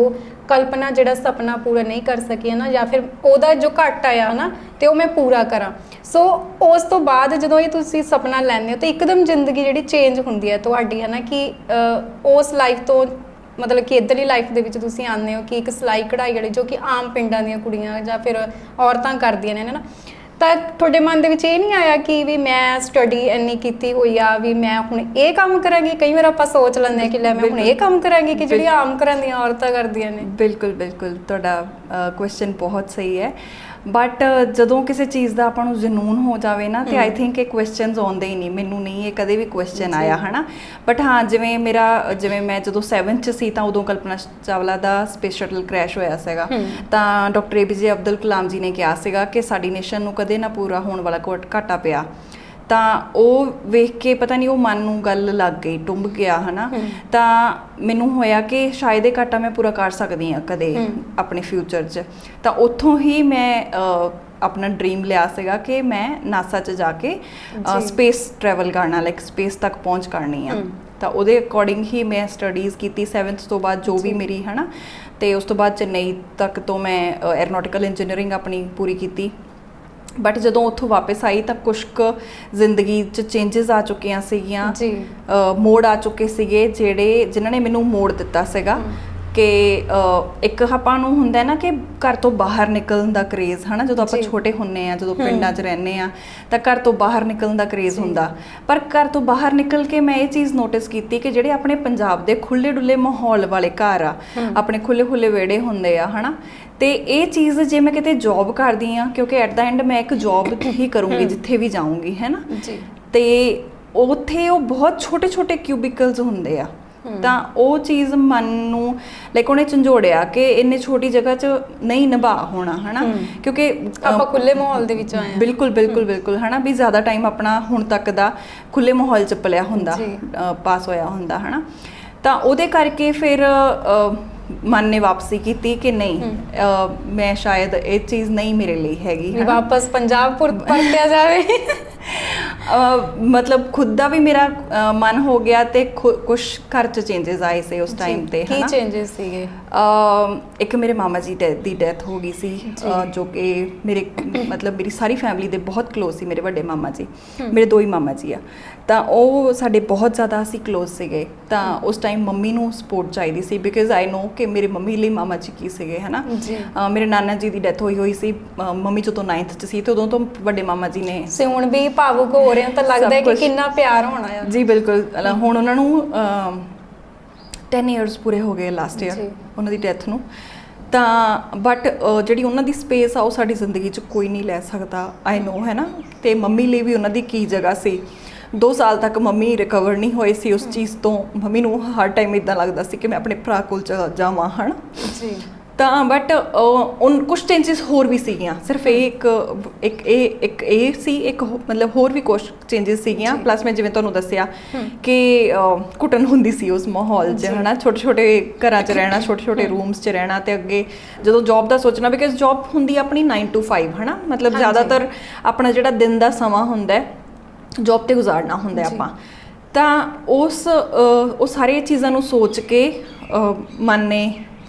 ਕਲਪਨਾ ਜਿਹੜਾ ਸੁਪਨਾ ਪੂਰਾ ਨਹੀਂ ਕਰ ਸਕੀ ਹੈ ਨਾ, ਜਾਂ ਫਿਰ ਉਹਦਾ ਜੋ ਘੱਟ ਆਇਆ ਨਾ, ਤੇ ਉਹ ਮੈਂ ਪੂਰਾ ਕਰਾਂ। ਸੋ ਉਸ ਤੋਂ ਬਾਅਦ ਜਦੋਂ ਇਹ ਤੁਸੀਂ ਸੁਪਨਾ ਲੈਂਦੇ ਹੋ, ਤੇ ਇੱਕਦਮ ਜ਼ਿੰਦਗੀ ਜਿਹੜੀ ਚੇਂਜ ਹੁੰਦੀ ਹੈ ਤੁਹਾਡੀ, ਹੈ ਨਾ, ਕਿ ਉਸ ਲਾਈਫ ਤੋਂ, ਮਤਲਬ ਕਿ ਇਧਰਲੀ ਲਾਈਫ ਦੇ ਵਿੱਚ ਤੁਸੀਂ ਆਉਂਦੇ ਹੋ ਕਿ ਇੱਕ ਸਿਲਾਈ ਕਢਾਈ ਵਾਲੀ, ਜੋ ਕਿ ਆਮ ਪਿੰਡਾਂ ਦੀਆਂ ਕੁੜੀਆਂ ਜਾਂ ਫਿਰ ਔਰਤਾਂ ਕਰਦੀਆਂ ਨੇ ਨਾ। ਤਾਂ ਤੁਹਾਡੇ ਮਨ ਦੇ ਵਿੱਚ ਇਹ ਨਹੀਂ ਆਇਆ ਕਿ ਵੀ ਮੈਂ ਸਟੱਡੀ ਇੰਨੀ ਕੀਤੀ ਹੋਈ ਆ, ਵੀ ਮੈਂ ਹੁਣ ਇਹ ਕੰਮ ਕਰਾਂਗੀ? ਕਈ ਵਾਰ ਆਪਾਂ ਸੋਚ ਲੈਂਦੇ ਆ ਕਿ ਲੈ ਮੈਂ ਹੁਣ ਇਹ ਕੰਮ ਕਰਾਂਗੀ ਕਿ ਜਿਹੜੀਆਂ ਆਮ ਘਰਾਂ ਦੀਆਂ ਔਰਤਾਂ ਕਰਦੀਆਂ ਨੇ। ਬਿਲਕੁਲ ਬਿਲਕੁਲ। ਤੁਹਾਡਾ ਕੁਐਸਚਨ ਬਹੁਤ ਸਹੀ ਹੈ। ਬਟ ਜਦੋਂ ਕਿਸੇ ਚੀਜ਼ ਦਾ ਆਪਾਂ ਨੂੰ ਜਨੂਨ ਹੋ ਜਾਵੇ ਨਾ ਤੇ ਆਈ ਥਿੰਕ ਇਹ ਕੁਐਸਚਨਸ ਆਉਂਦੇ ਹੀ ਨਹੀਂ। ਮੈਨੂੰ ਨਹੀਂ ਇਹ ਕਦੇ ਵੀ ਕੁਐਸਚਨ ਆਇਆ ਹਨਾ? ਬਟ ਹਾਂ ਜਿਵੇਂ ਮੇਰਾ ਜਿਵੇਂ ਮੈਂ ਜਦੋਂ 7th ਚ ਸੀ ਤਾਂ ਉਦੋਂ ਕਲਪਨਾ ਚਾਵਲਾ ਦਾ ਸਪੇਸ ਸ਼ਟਲ ਕ੍ਰੈਸ਼ ਹੋਇਆ ਸੀਗਾ। ਤਾਂ ਡਾਕਟਰ ਏਪੀਜੇ ਅਬਦੁਲ ਕਲਾਮ ਜੀ ਨੇ ਕਿਹਾ ਸੀਗਾ ਕਿ ਸਾਡੀ ਨੇਸ਼ਨ ਨੂੰ ਕਦੇ ਨਾ ਪੂਰਾ ਹੋਣ ਵਾਲਾ ਘਾਟਾ ਪਿਆ। ਤਾਂ ਉਹ ਵੇਖ ਕੇ ਪਤਾ ਨਹੀਂ ਉਹ ਮਨ ਨੂੰ ਗੱਲ ਲੱਗ ਗਈ ਟੁੰਬ ਗਿਆ ਹਨਾ। ਤਾਂ ਮੈਨੂੰ ਹੋਇਆ ਕਿ ਸ਼ਾਇਦ ਇਹ ਘਾਟਾ ਮੈਂ ਪੂਰਾ ਕਰ ਸਕਦੀ ਹਾਂ ਕਦੇ ਆਪਣੇ ਫਿਊਚਰ 'ਚ। ਤਾਂ ਉੱਥੋਂ ਹੀ ਮੈਂ ਆਪਣਾ ਡ੍ਰੀਮ ਲਿਆ ਸੀਗਾ ਕਿ ਮੈਂ ਨਾਸਾ 'ਚ ਜਾ ਕੇ। ਸਪੇਸ ਟਰੈਵਲ ਕਰਨਾ ਲਾਈਕ ਸਪੇਸ ਤੱਕ ਪਹੁੰਚ ਕਰਨੀ ਆ। ਤਾਂ ਉਹਦੇ ਅਕੋਰਡਿੰਗ ਹੀ ਮੈਂ ਸਟੱਡੀਜ਼ ਕੀਤੀ 7th ਤੋਂ ਬਾਅਦ ਜੋ ਵੀ ਮੇਰੀ ਹਨਾ। ਤੇ ਉਸ ਤੋਂ ਬਾਅਦ ਚੇਨਈ ਤੱਕ ਤੋਂ ਮੈਂ ਐਰੋਨੋਟਿਕਲ ਇੰਜੀਨੀਅਰਿੰਗ ਆਪਣੀ ਪੂਰੀ ਕੀਤੀ। ਬਟ ਜਦੋਂ ਉੱਥੋਂ ਵਾਪਸ ਆਈ ਤਾਂ ਕੁਛ ਕੁ ਜ਼ਿੰਦਗੀ 'ਚ ਚੇਂਜਸ ਆ ਚੁੱਕੀਆਂ ਸੀਗੀਆਂ। ਜੀ। ਮੋੜ ਆ ਚੁੱਕੇ ਸੀਗੇ ਜਿਹੜੇ ਜਿਨ੍ਹਾਂ ਨੇ ਮੈਨੂੰ ਮੋੜ ਦਿੱਤਾ ਸੀਗਾ। ਕਿ ਇੱਕ ਆਪਾਂ ਨੂੰ ਹੁੰਦਾ ਨਾ ਕਿ ਘਰ ਤੋਂ ਬਾਹਰ ਨਿਕਲਣ ਦਾ ਕਰੇਜ਼ ਹਨਾ? ਜਦੋਂ ਆਪਾਂ। ਛੋਟੇ ਹੁੰਨੇ ਆ ਜਦੋਂ ਪਿੰਡਾਂ 'ਚ ਰਹਿੰਦੇ ਆ ਤਾਂ ਘਰ ਤੋਂ ਬਾਹਰ ਨਿਕਲਣ ਦਾ ਕਰੇਜ਼ ਹੁੰਦਾ। ਪਰ ਘਰ ਤੋਂ ਬਾਹਰ ਨਿਕਲ ਕੇ ਮੈਂ ਇਹ ਚੀਜ਼ ਨੋਟਿਸ ਕੀਤੀ ਕਿ ਜਿਹੜੇ ਆਪਣੇ ਪੰਜਾਬ ਦੇ ਖੁੱਲੇ ਡੁੱਲੇ ਮਾਹੌਲ ਵਾਲੇ ਘਰ ਆ ਆਪਣੇ ਖੁੱਲੇ ਖੁੱਲੇ ਵਿਹੜੇ ਹੁੰਦੇ ਆ ਹਨਾ? ਤੇ ਇਹ ਚੀਜ਼ ਜੇ ਮੈਂ ਕਿਤੇ ਜੌਬ ਕਰਦੀ ਆ ਕਿਉਂਕਿ ਐਟ ਦਾ ਐਂਡ ਮੈਂ ਇੱਕ ਜੌਬ ਹੀ ਕਰੂੰਗੀ ਜਿੱਥੇ ਵੀ ਜਾਊਂਗੀ ਹੈ ਨਾ? ਜੀ। ਤੇ ਉੱਥੇ ਉਹ ਬਹੁਤ ਛੋਟੇ ਛੋਟੇ ਕਿਊਬਿਕਲਸ ਹੁੰਦੇ ਆ। ਤਾਂ ਉਹ ਚੀਜ਼ ਮਨ ਨੂੰ ਲਾਈਕ ਉਹਨੇ ਝੰਜੋੜਿਆ ਕਿ ਇੰਨੇ ਛੋਟੀ ਜਗ੍ਹਾ 'ਚ ਨਹੀਂ ਨਿਭਾ ਹੋਣਾ ਹਨਾ? ਕਿਉਂਕਿ ਆਪਾਂ ਖੁੱਲੇ ਮਾਹੌਲ ਦੇ ਵਿੱਚ ਆਏ ਬਿਲਕੁਲ ਬਿਲਕੁਲ ਬਿਲਕੁਲ ਹਨਾ? ਵੀ ਜ਼ਿਆਦਾ ਟਾਈਮ ਆਪਣਾ ਹੁਣ ਤੱਕ ਦਾ ਖੁੱਲੇ ਮਾਹੌਲ 'ਚ ਪਲਿਆ ਹੁੰਦਾ ਪਾਸ ਹੋਇਆ ਹੁੰਦਾ ਹਨਾ? ਤਾਂ ਉਹਦੇ ਕਰਕੇ ਫਿਰ ਮਨ ਨੇ ਵਾਪਸੀ ਕੀਤੀ ਕਿ ਨਹੀਂ ਮੈਂ ਸ਼ਾਇਦ ਇਹ ਚੀਜ਼ ਨਹੀਂ ਮੇਰੇ ਲਈ ਹੈਗੀ ਵਾਪਸ ਪੰਜਾਬ ਪੁਰ ਪਰਤਿਆ ਜਾਵੇ। ਮਤਲਬ ਖੁਦ ਦਾ ਵੀ ਮੇਰਾ ਮਨ ਹੋ ਗਿਆ ਤੇ ਕੁਝ ਘਰ ਚ ਚੇਂਜਸ ਆਏ ਸੀ ਉਸ ਟਾਈਮ ਤੇ ਕੀ ਚੇਂਜਸ ਸੀਗੇ? ਅ, ਇੱਕ ਮੇਰੇ ਮਾਮਾ ਜੀ ਦੀ ਡੈਥ ਹੋ ਗਈ ਸੀ ਜੋ। ਕਿ ਮੇਰੇ ਮਤਲਬ ਮੇਰੀ ਸਾਰੀ ਫੈਮਿਲੀ ਦੇ ਬਹੁਤ ক্লোਜ਼ ਸੀ ਮੇਰੇ ਵੱਡੇ ਮਾਮਾ ਜੀ। ਮੇਰੇ ਦੋ ਹੀ ਮਾਮਾ ਜੀ ਆ। ਤਾਂ ਉਹ ਸਾਡੇ ਬਹੁਤ ਜ਼ਿਆਦਾ ਅਸੀਂ ক্লোਜ਼ ਸੀਗੇ। ਤਾਂ ਉਸ ਟਾਈਮ ਮੰਮੀ ਨੂੰ ਸਪੋਰਟ ਚਾਹੀਦੀ ਸੀ ਬਿਕਾਜ਼ ਆਈ ਨੋ ਕਿ ਮੇਰੇ ਮੰਮੀ ਲਈ ਮਾਮਾ ਜੀ ਕੀ ਸੀਗੇ ਹਨਾ? ਮੇਰੇ ਨਾਨਾ ਜੀ ਦੀ ਡੈਥ ਹੋਈ ਹੋਈ ਸੀ ਮੰਮੀ ਜਦੋਂ 9th ਚ ਸੀ ਤੇ ਉਦੋਂ ਤੋਂ ਵੱਡੇ ਮਾਮਾ ਜੀ ਨੇ ਸੇ ਹੁਣ ਵੀ ਭਾਵੁਕ ਹੋ ਰਹੇ ਹਾਂ ਤਾਂ ਲੱਗਦਾ ਹੈ ਕਿ। ਕਿੰਨਾ ਪਿਆਰ ਹੋਣਾ ਆ। ਜੀ ਬਿਲਕੁਲ। ਹੁਣ ਉਹਨਾਂ ਨੂੰ ਅਮ, 10 ਇਅਰਸ ਪੂਰੇ ਹੋ ਗਏ ਲਾਸਟ ਈਅਰ ਜੀ। ਉਹਨਾਂ ਦੀ ਡੈਥ ਨੂੰ। ਤਾਂ ਬਟ ਜਿਹੜੀ ਉਹਨਾਂ ਦੀ ਸਪੇਸ ਆ ਉਹ ਸਾਡੀ ਜ਼ਿੰਦਗੀ 'ਚ ਕੋਈ ਨਹੀਂ ਲੈ ਸਕਦਾ ਆਈ ਨੋ ਹੈ ਨਾ ਤੇ ਮੰਮੀ ਲਈ ਵੀ ਉਹਨਾਂ ਦੀ ਕੀ ਜਗ੍ਹਾ ਸੀ। 2 ਸਾਲ ਤੱਕ ਮੰਮੀ ਰਿਕਵਰ ਨਹੀਂ ਹੋਏ ਸੀ ਉਸ ਚੀਜ਼ ਤੋਂ। ਮੰਮੀ ਨੂੰ ਹਰ ਟਾਈਮ ਇਦਾਂ ਲੱਗਦਾ ਸੀ ਕਿ ਮੈਂ ਆਪਣੇ ਭਰਾ ਕੋਲ ਜਾਵਾਂ ਹਨ? ਜੀ। ਤਾਂ ਬਟ ਉਹ ਕੁਝ ਚੇਂਜਸ ਹੋਰ ਵੀ ਸੀਗੀਆਂ। ਸਿਰਫ ਇਹ ਇੱਕ ਇੱਕ ਇਹ ਇੱਕ ਇਹ ਸੀ ਇੱਕ ਮਤਲਬ ਹੋਰ ਵੀ ਕੁਝ ਚੇਂਜਸ ਸੀਗੀਆਂ। ਪਲੱਸ ਮੈਂ ਜਿਵੇਂ ਤੁਹਾਨੂੰ ਦੱਸਿਆ ਕਿ ਅ, ਘੁਟਨ ਹੁੰਦੀ ਸੀ ਉਸ ਮਾਹੌਲ 'ਚ। ਹਨਾ? ਛੋਟੇ ਛੋਟੇ ਘਰਾਂ 'ਚ ਰਹਿਣਾ ਛੋਟੇ ਛੋਟੇ ਰੂਮਸ 'ਚ ਰਹਿਣਾ ਤੇ ਅੱਗੇ ਜਦੋਂ ਜੌਬ ਦਾ ਸੋਚਣਾ ਬਿਕਾਜ਼ ਜੌਬ ਹੁੰਦੀ ਆਪਣੀ 9 to 5 ਹਨਾ? ਮਤਲਬ। ਜ਼ਿਆਦਾਤਰ ਆਪਣਾ ਜਿਹੜਾ ਦਿਨ ਦਾ ਸਮਾਂ ਹੁੰਦਾ ਹੈ ਜੌਬ ਤੇ ਗੁਜ਼ਾਰਨਾ ਹੁੰਦਾ। ਆਪਾਂ। ਤਾਂ ਉਸ ਉਹ ਸਾਰੀਆਂ ਚੀਜ਼ਾਂ ਨੂੰ ਸੋਚ ਕੇ ਮਨ ਨੇ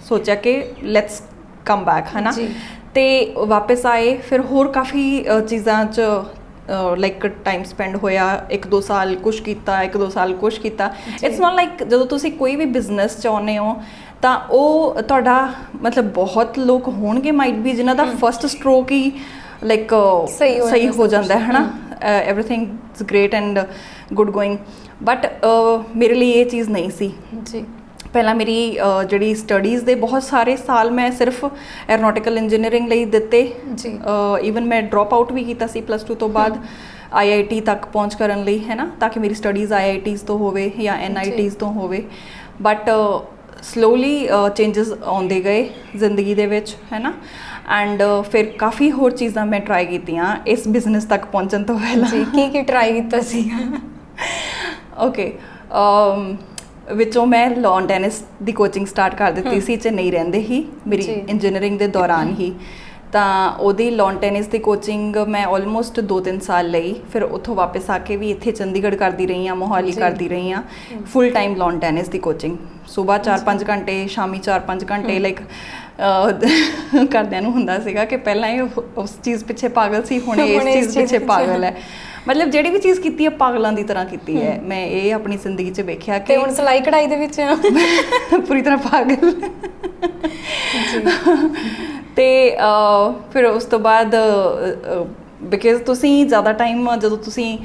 ਸੋਚਿਆ ਕਿ ਲੈਟਸ ਕਮ ਬੈਕ ਹਨਾ। ਤੇ ਵਾਪਸ ਆਏ ਫਿਰ ਹੋਰ ਕਾਫੀ ਚੀਜ਼ਾਂ 'ਚ ਲਾਈਕ ਟਾਈਮ ਸਪੈਂਡ ਹੋਇਆ ਇੱਕ ਦੋ ਸਾਲ ਕੁਝ ਕੀਤਾ ਇੱਕ ਦੋ ਸਾਲ ਕੁਝ ਕੀਤਾ। ਇਟਸ ਨਾਟ ਲਾਈਕ ਜਦੋਂ ਤੁਸੀਂ ਕੋਈ ਵੀ ਬਿਜ਼ਨਸ ਚਾਹੁੰਦੇ ਹੋ ਤਾਂ ਉਹ ਤੁਹਾਡਾ ਮਤਲਬ ਬਹੁਤ ਲੋਕ ਹੋਣਗੇ ਮਾਈਟ ਵੀ ਜਿਨ੍ਹਾਂ ਦਾ ਫਰਸਟ ਸਟ੍ਰੋਕ ਹੀ ਲਾਈਕ ਸਹੀ ਹੋ ਸਹੀ ਜਾਂਦਾ ਹੋ ਜਾਂਦਾ ਹੈ ਹਨਾ? Everything is great and good going but ਮੇਰੇ ਲਈ ਇਹ ਚੀਜ਼ ਨਹੀਂ ਸੀ। ਜੀ। ਪਹਿਲਾਂ ਮੇਰੀ ਅਹ, ਜਿਹੜੀ ਸਟੱਡੀਜ਼ ਦੇ ਬਹੁਤ ਸਾਰੇ ਸਾਲ ਮੈਂ ਸਿਰਫ ਐਰੋਨੋਟਿਕਲ ਇੰਜੀਨੀਅਰਿੰਗ ਲਈ ਦਿੱਤੇ। ਜੀ। ਇਵਨ ਮੈਂ ਡ੍ਰੌਪ ਆਊਟ ਵੀ ਕੀਤਾ ਸੀ ਪਲੱਸ 2 ਤੋਂ ਬਾਅਦ ਆਈਆਈਟੀ ਤੱਕ ਪਹੁੰਚ ਕਰਨ ਲਈ ਹੈ ਨਾ ਤਾਂ ਕਿ ਮੇਰੀ ਸਟੱਡੀਜ਼ ਆਈਆਈਟੀਜ਼ ਤੋਂ ਹੋਵੇ ਜਾਂ ਐਨਆਈਟੀਜ਼ ਤੋਂ ਹੋਵੇ। ਬਟ ਸਲੋਲੀ ਚੇਂजेस ਆਉਂਦੇ ਗਏ ਜ਼ਿੰਦਗੀ ਦੇ ਵਿੱਚ ਹੈ ਨਾ? ਐਂਡ ਫਿਰ ਕਾਫੀ ਹੋਰ ਚੀਜ਼ਾਂ ਮੈਂ ਟਰਾਈ ਕੀਤੀਆਂ ਇਸ ਬਿਜ਼ਨਸ ਤੱਕ ਪਹੁੰਚਣ ਤੋਂ ਪਹਿਲਾਂ। ਜੀ ਕੀ ਕੀ ਟਰਾਈ ਕੀਤਾ ਸੀ? ਓਕੇ ਵਿੱਚੋਂ ਮੈਂ ਲੌਨ ਟੈਨਿਸ ਦੀ ਕੋਚਿੰਗ ਸਟਾਰਟ ਕਰ ਦਿੱਤੀ ਸੀ ਚੇਨਈ ਰਹਿੰਦੇ ਹੀ ਮੇਰੀ। ਇੰਜੀਨੀਅਰਿੰਗ ਦੇ ਦੌਰਾਨ ਹੀ। ਤਾਂ ਉਹਦੀ ਲੌਨ ਟੈਨਿਸ ਦੀ ਕੋਚਿੰਗ ਮੈਂ ਆਲਮੋਸਟ 2-3 ਸਾਲ ਲਈ ਫਿਰ ਉੱਥੋਂ ਵਾਪਸ ਆ ਕੇ ਵੀ ਇੱਥੇ ਚੰਡੀਗੜ੍ਹ ਕਰਦੀ ਰਹੀ ਹਾਂ ਮੋਹਾਲੀ। ਕਰਦੀ ਰਹੀ ਹਾਂ। ਫੁੱਲ ਟਾਈਮ ਲੌਨ ਟੈਨਿਸ ਦੀ ਕੋਚਿੰਗ ਸਵੇਰ 4-5 ਘੰਟੇ ਸ਼ਾਮੀ 4-5 ਘੰਟੇ ਲਾਈਕ ਕਰਦਿਆਂ ਨੂੰ ਹੁੰਦਾ ਸੀਗਾ ਕਿ ਪਹਿਲਾਂ ਇਹ ਉਸ ਚੀਜ਼ ਪਿੱਛੇ ਪਾਗਲ ਸੀ ਹੁਣ ਇਸ ਚੀਜ਼ ਪਿੱਛੇ। ਪਾਗਲ ਹੈ। ਮਤਲਬ ਜਿਹੜੀ ਵੀ ਚੀਜ਼ ਕੀਤੀ ਹੈ ਪਾਗਲਾਂ ਦੀ ਤਰ੍ਹਾਂ ਕੀਤੀ ਹੈ। ਮੈਂ ਇਹ ਆਪਣੀ ਜ਼ਿੰਦਗੀ 'ਚ ਵੇਖਿਆ ਤੇ ਕਿ ਹੁਣ ਸਿਲਾਈ ਕਢਾਈ ਦੇ ਵਿੱਚ? ਪੂਰੀ ਤਰ੍ਹਾਂ ਪਾਗਲ। ਤੇ ਅਹ, ਫਿਰ ਉਸ ਤੋਂ ਬਾਅਦ ਬਿਕਾਜ਼ ਤੁਸੀਂ ਜ਼ਿਆਦਾ ਟਾਈਮ ਜਦੋਂ ਤੁਸੀਂ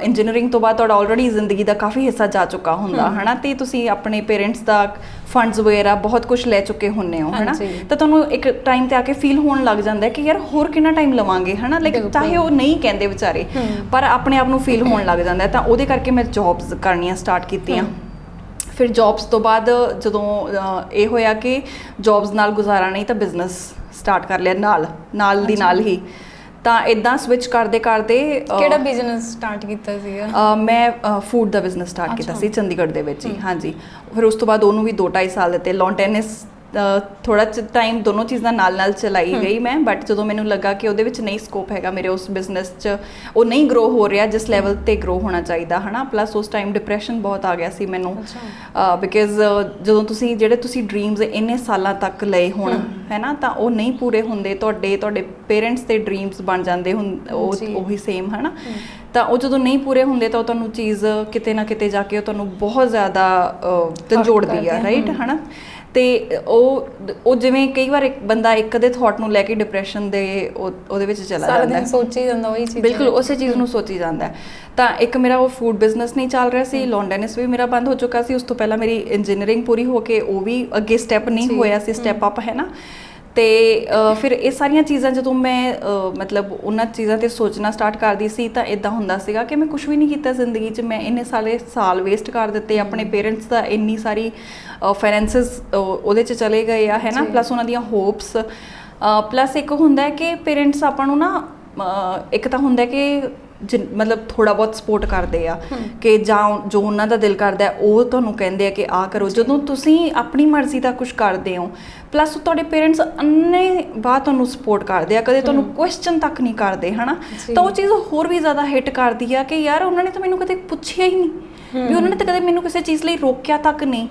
ਇੰਜੀਨੀਅਰਿੰਗ ਤੋਂ ਬਾਅਦ ਤੁਹਾਡਾ ਆਲਰੇਡੀ ਜ਼ਿੰਦਗੀ ਦਾ ਕਾਫੀ ਹਿੱਸਾ ਜਾ ਚੁੱਕਾ ਹੁੰਦਾ ਹਨਾ ਤੇ ਤੁਸੀਂ ਆਪਣੇ ਪੇਰੈਂਟਸ ਦਾ ਫੰਡਸ ਵਗੈਰਾ ਬਹੁਤ ਕੁਝ ਲੈ ਚੁੱਕੇ ਹੁੰਨੇ ਹੋ ਹਨਾ। ਤਾਂ ਤੁਹਾਨੂੰ ਇੱਕ ਟਾਈਮ ਤੇ ਆ ਕੇ ਫੀਲ ਹੋਣ ਲੱਗ ਜਾਂਦਾ ਕਿ ਯਾਰ ਹੋਰ ਕਿੰਨਾ ਟਾਈਮ ਲਵਾਂਗੇ ਹਨਾ ਲਾਈਕ। ਚਾਹੇ ਉਹ ਨਹੀਂ ਕਹਿੰਦੇ ਵਿਚਾਰੇ। ਪਰ ਆਪਣੇ ਆਪ ਨੂੰ ਫੀਲ ਹੋਣ ਲੱਗ ਜਾਂਦਾ ਤਾਂ ਉਹਦੇ ਕਰਕੇ ਮੈਂ ਜੌਬਸ ਕਰਨੀਆਂ ਸਟਾਰਟ ਕੀਤੀਆਂ। ਫਿਰ ਜੌਬਸ ਤੋਂ ਬਾਅਦ ਜਦੋਂ ਇਹ ਹੋਇਆ ਕਿ ਜੌਬਸ ਨਾਲ ਗੁਜ਼ਾਰਾ ਨਹੀਂ ਤਾਂ ਬਿਜ਼ਨਸ ਸਟਾਰਟ ਕਰ ਲਿਆ ਨਾਲ ਨਾਲ ਦੀ। ਨਾਲ ਹੀ ਤਾਂ ਇਦਾਂ ਸਵਿਚ ਕਰਦੇ ਕਰਦੇ ਕਿਹੜਾ ਬਿਜ਼ਨਸ ਸਟਾਰਟ ਕੀਤਾ ਸੀਗਾ ਮੈਂ ਫੂਡ ਦਾ ਬਿਜ਼ਨਸ ਸਟਾਰਟ ਕੀਤਾ। ਸੀ ਚੰਡੀਗੜ੍ਹ ਦੇ ਵਿੱਚ ਹੀ। ਹਾਂਜੀ ਫਿਰ ਉਸ ਤੋਂ ਬਾਅਦ ਉਹਨੂੰ ਵੀ 2.5 ਸਾਲ ਦਿੱਤੇ ਲੌਨ ਟੈਨਿਸ ਥੋੜਾ ਟਾਈਮ ਦੋਨੋਂ ਚੀਜ਼ਾਂ ਨਾਲ ਨਾਲ ਚਲਾਈ। ਗਈ ਮੈਂ ਬਟ ਜਦੋਂ ਮੈਨੂੰ ਲੱਗਾ ਕਿ ਉਹਦੇ ਵਿੱਚ ਨਹੀਂ ਸਕੋਪ ਹੈਗਾ ਮੇਰੇ ਉਸ ਬਿਜ਼ਨਸ 'ਚ ਉਹ ਨਹੀਂ ਗਰੋ ਹੋ ਰਿਹਾ ਜਿਸ ਲੈਵਲ ਤੇ ਗਰੋ ਹੋਣਾ ਚਾਹੀਦਾ ਹਨਾ? ਪਲੱਸ ਉਸ ਟਾਈਮ ਡਿਪਰੈਸ਼ਨ ਬਹੁਤ ਆ ਗਿਆ ਸੀ ਮੈਨੂੰ। ਬਿਕਾਜ਼ ਜਦੋਂ ਤੁਸੀਂ ਜਿਹੜੇ ਤੁਸੀਂ ਡ੍ਰੀਮਸ ਇੰਨੇ ਸਾਲਾਂ ਤੱਕ ਲਏ ਹੋਣ ਹਮ। ਹੈ ਨਾ ਤਾਂ ਉਹ ਨਹੀਂ ਪੂਰੇ ਹੁੰਦੇ ਤੁਹਾਡੇ ਤੁਹਾਡੇ ਪੇਰੈਂਟਸ ਦੇ ਡ੍ਰੀਮਸ ਬਣ ਜਾਂਦੇ ਹੁਣ ਉਹ। ਉਹੀ ਸੇਮ ਹੈ ਨਾ ਤਾਂ ਉਹ ਜਦੋਂ ਨਹੀਂ ਪੂਰੇ ਹੁੰਦੇ ਤਾਂ ਉਹ ਤੁਹਾਨੂੰ ਚੀਜ਼ ਕਿਤੇ ਨਾ ਕਿਤੇ ਜਾ ਕੇ ਉਹ ਤੁਹਾਨੂੰ ਬਹੁਤ ਜ਼ਿਆਦਾ ਕਰਦੀ ਆ। ਰਾਈਟ। ਹਨਾ? ਤੇ ਉਹ ਉਹ ਜਿਵੇਂ ਕਈ ਵਾਰ ਇੱਕ ਬੰਦਾ ਇੱਕ ਦੇ ਥਾਟ ਨੂੰ ਲੈ ਕੇ ਡਿਪਰੈਸ਼ਨ ਦੇ ਉਹ- ਉਹਦੇ ਵਿੱਚ ਚਲਾ ਸਾਰਾ ਜਾਂਦਾ ਦਿਨ ਹੈ। ਸੋਚੀ ਜਾਂਦਾ ਉਹੀ ਚੀਜ਼ ਬਿਲਕੁਲ ਉਸੇ ਚੀਜ਼ ਨੂੰ ਸੋਚੀ ਜਾਂਦਾ ਤਾਂ ਇੱਕ ਮੇਰਾ ਉਹ ਫੂਡ ਬਿਜ਼ਨਸ ਨਹੀਂ ਚੱਲ ਰਿਹਾ ਸੀ ਲੌਂਡਨਸ ਵੀ ਮੇਰਾ ਬੰਦ ਹੋ ਚੁੱਕਾ ਸੀ ਉਸ ਤੋਂ ਪਹਿਲਾਂ ਮੇਰੀ ਇੰਜੀਨੀਅਰਿੰਗ ਪੂਰੀ ਹੋ ਕੇ ਉਹ ਵੀ ਅੱਗੇ ਸਟੈਪ ਨਹੀਂ ਹੋਇਆ ਸੀ ਸਟੈਪ ਅਪ ਹੈ ਨਾ। ਤੇ ਫਿਰ ਇਹ ਸਾਰੀਆਂ ਚੀਜ਼ਾਂ ਜਦੋਂ ਮੈਂ ਮਤਲਬ ਉਹਨਾਂ ਚੀਜ਼ਾਂ ਤੇ ਸੋਚਣਾ ਸਟਾਰਟ ਕਰਦੀ ਸੀ ਤਾਂ ਇਦਾਂ ਹੁੰਦਾ ਸੀਗਾ ਕਿ ਮੈਂ ਕੁਝ ਵੀ ਨਹੀਂ ਕੀਤਾ ਜ਼ਿੰਦਗੀ 'ਚ। ਮੈਂ ਇੰਨੇ ਸਾਲੇ ਸਾਲ ਵੇਸਟ ਕਰ ਦਿੱਤੇ ਆਪਣੇ ਪੇਰੈਂਟਸ ਦਾ ਇੰਨੀ ਸਾਰੀ ਫਾਈਨੈਂਸਸ ਉਹਦੇ 'ਚ ਚਲੇ ਗਏ ਆ ਹੈ ਨਾ ਜੀ। ਪਲੱਸ ਉਹਨਾਂ ਦੀਆਂ ਹੋਪਸ ਪਲੱਸ ਇੱਕ ਹੁੰਦਾ ਹੈ ਕਿ ਪੇਰੈਂਟਸ ਆਪਾਂ ਨੂੰ ਨਾ ਇੱਕ ਤਾਂ ਹੁੰਦਾ ਹੈ ਕਿ ਮਤਲਬ ਥੋੜਾ ਬਹੁਤ ਸਪੋਰਟ ਕਰਦੇ ਆ। ਕਿ ਜਾਂ ਜੋ ਉਹਨਾਂ ਦਾ ਦਿਲ ਕਰਦਾ ਉਹ ਤੁਹਾਨੂੰ ਕਹਿੰਦੇ ਆ ਕਿ ਆ ਕਰੋ ਜਦੋਂ ਤੁਸੀਂ ਆਪਣੀ ਮਰਜ਼ੀ ਦਾ ਕੁਝ ਕਰਦੇ ਹੋ ਪਲੱਸ ਤੁਹਾਡੇ ਪੇਰੈਂਟਸ ਅੰਨੇ ਬਾਅਦ ਤੁਹਾਨੂੰ ਸਪੋਰਟ ਕਰਦੇ ਆ ਕਦੇ ਤੁਹਾਨੂੰ। ਕੁਐਸਚਨ ਤੱਕ ਨਹੀਂ ਕਰਦੇ ਹਨਾ। ਤਾਂ ਉਹ ਚੀਜ਼ ਹੋਰ ਵੀ ਜ਼ਿਆਦਾ ਹਿੱਟ ਕਰਦੀ ਆ ਕਿ ਯਾਰ ਉਹਨਾਂ ਨੇ ਤਾਂ ਮੈਨੂੰ ਕਦੇ ਪੁੱਛਿਆ ਹੀ ਨਹੀਂ ਵੀ ਉਹਨਾਂ ਨੇ ਤਾਂ ਕਦੇ ਮੈਨੂੰ ਕਿਸੇ ਚੀਜ਼ ਲਈ ਰੋਕਿਆ ਤੱਕ ਨਹੀਂ।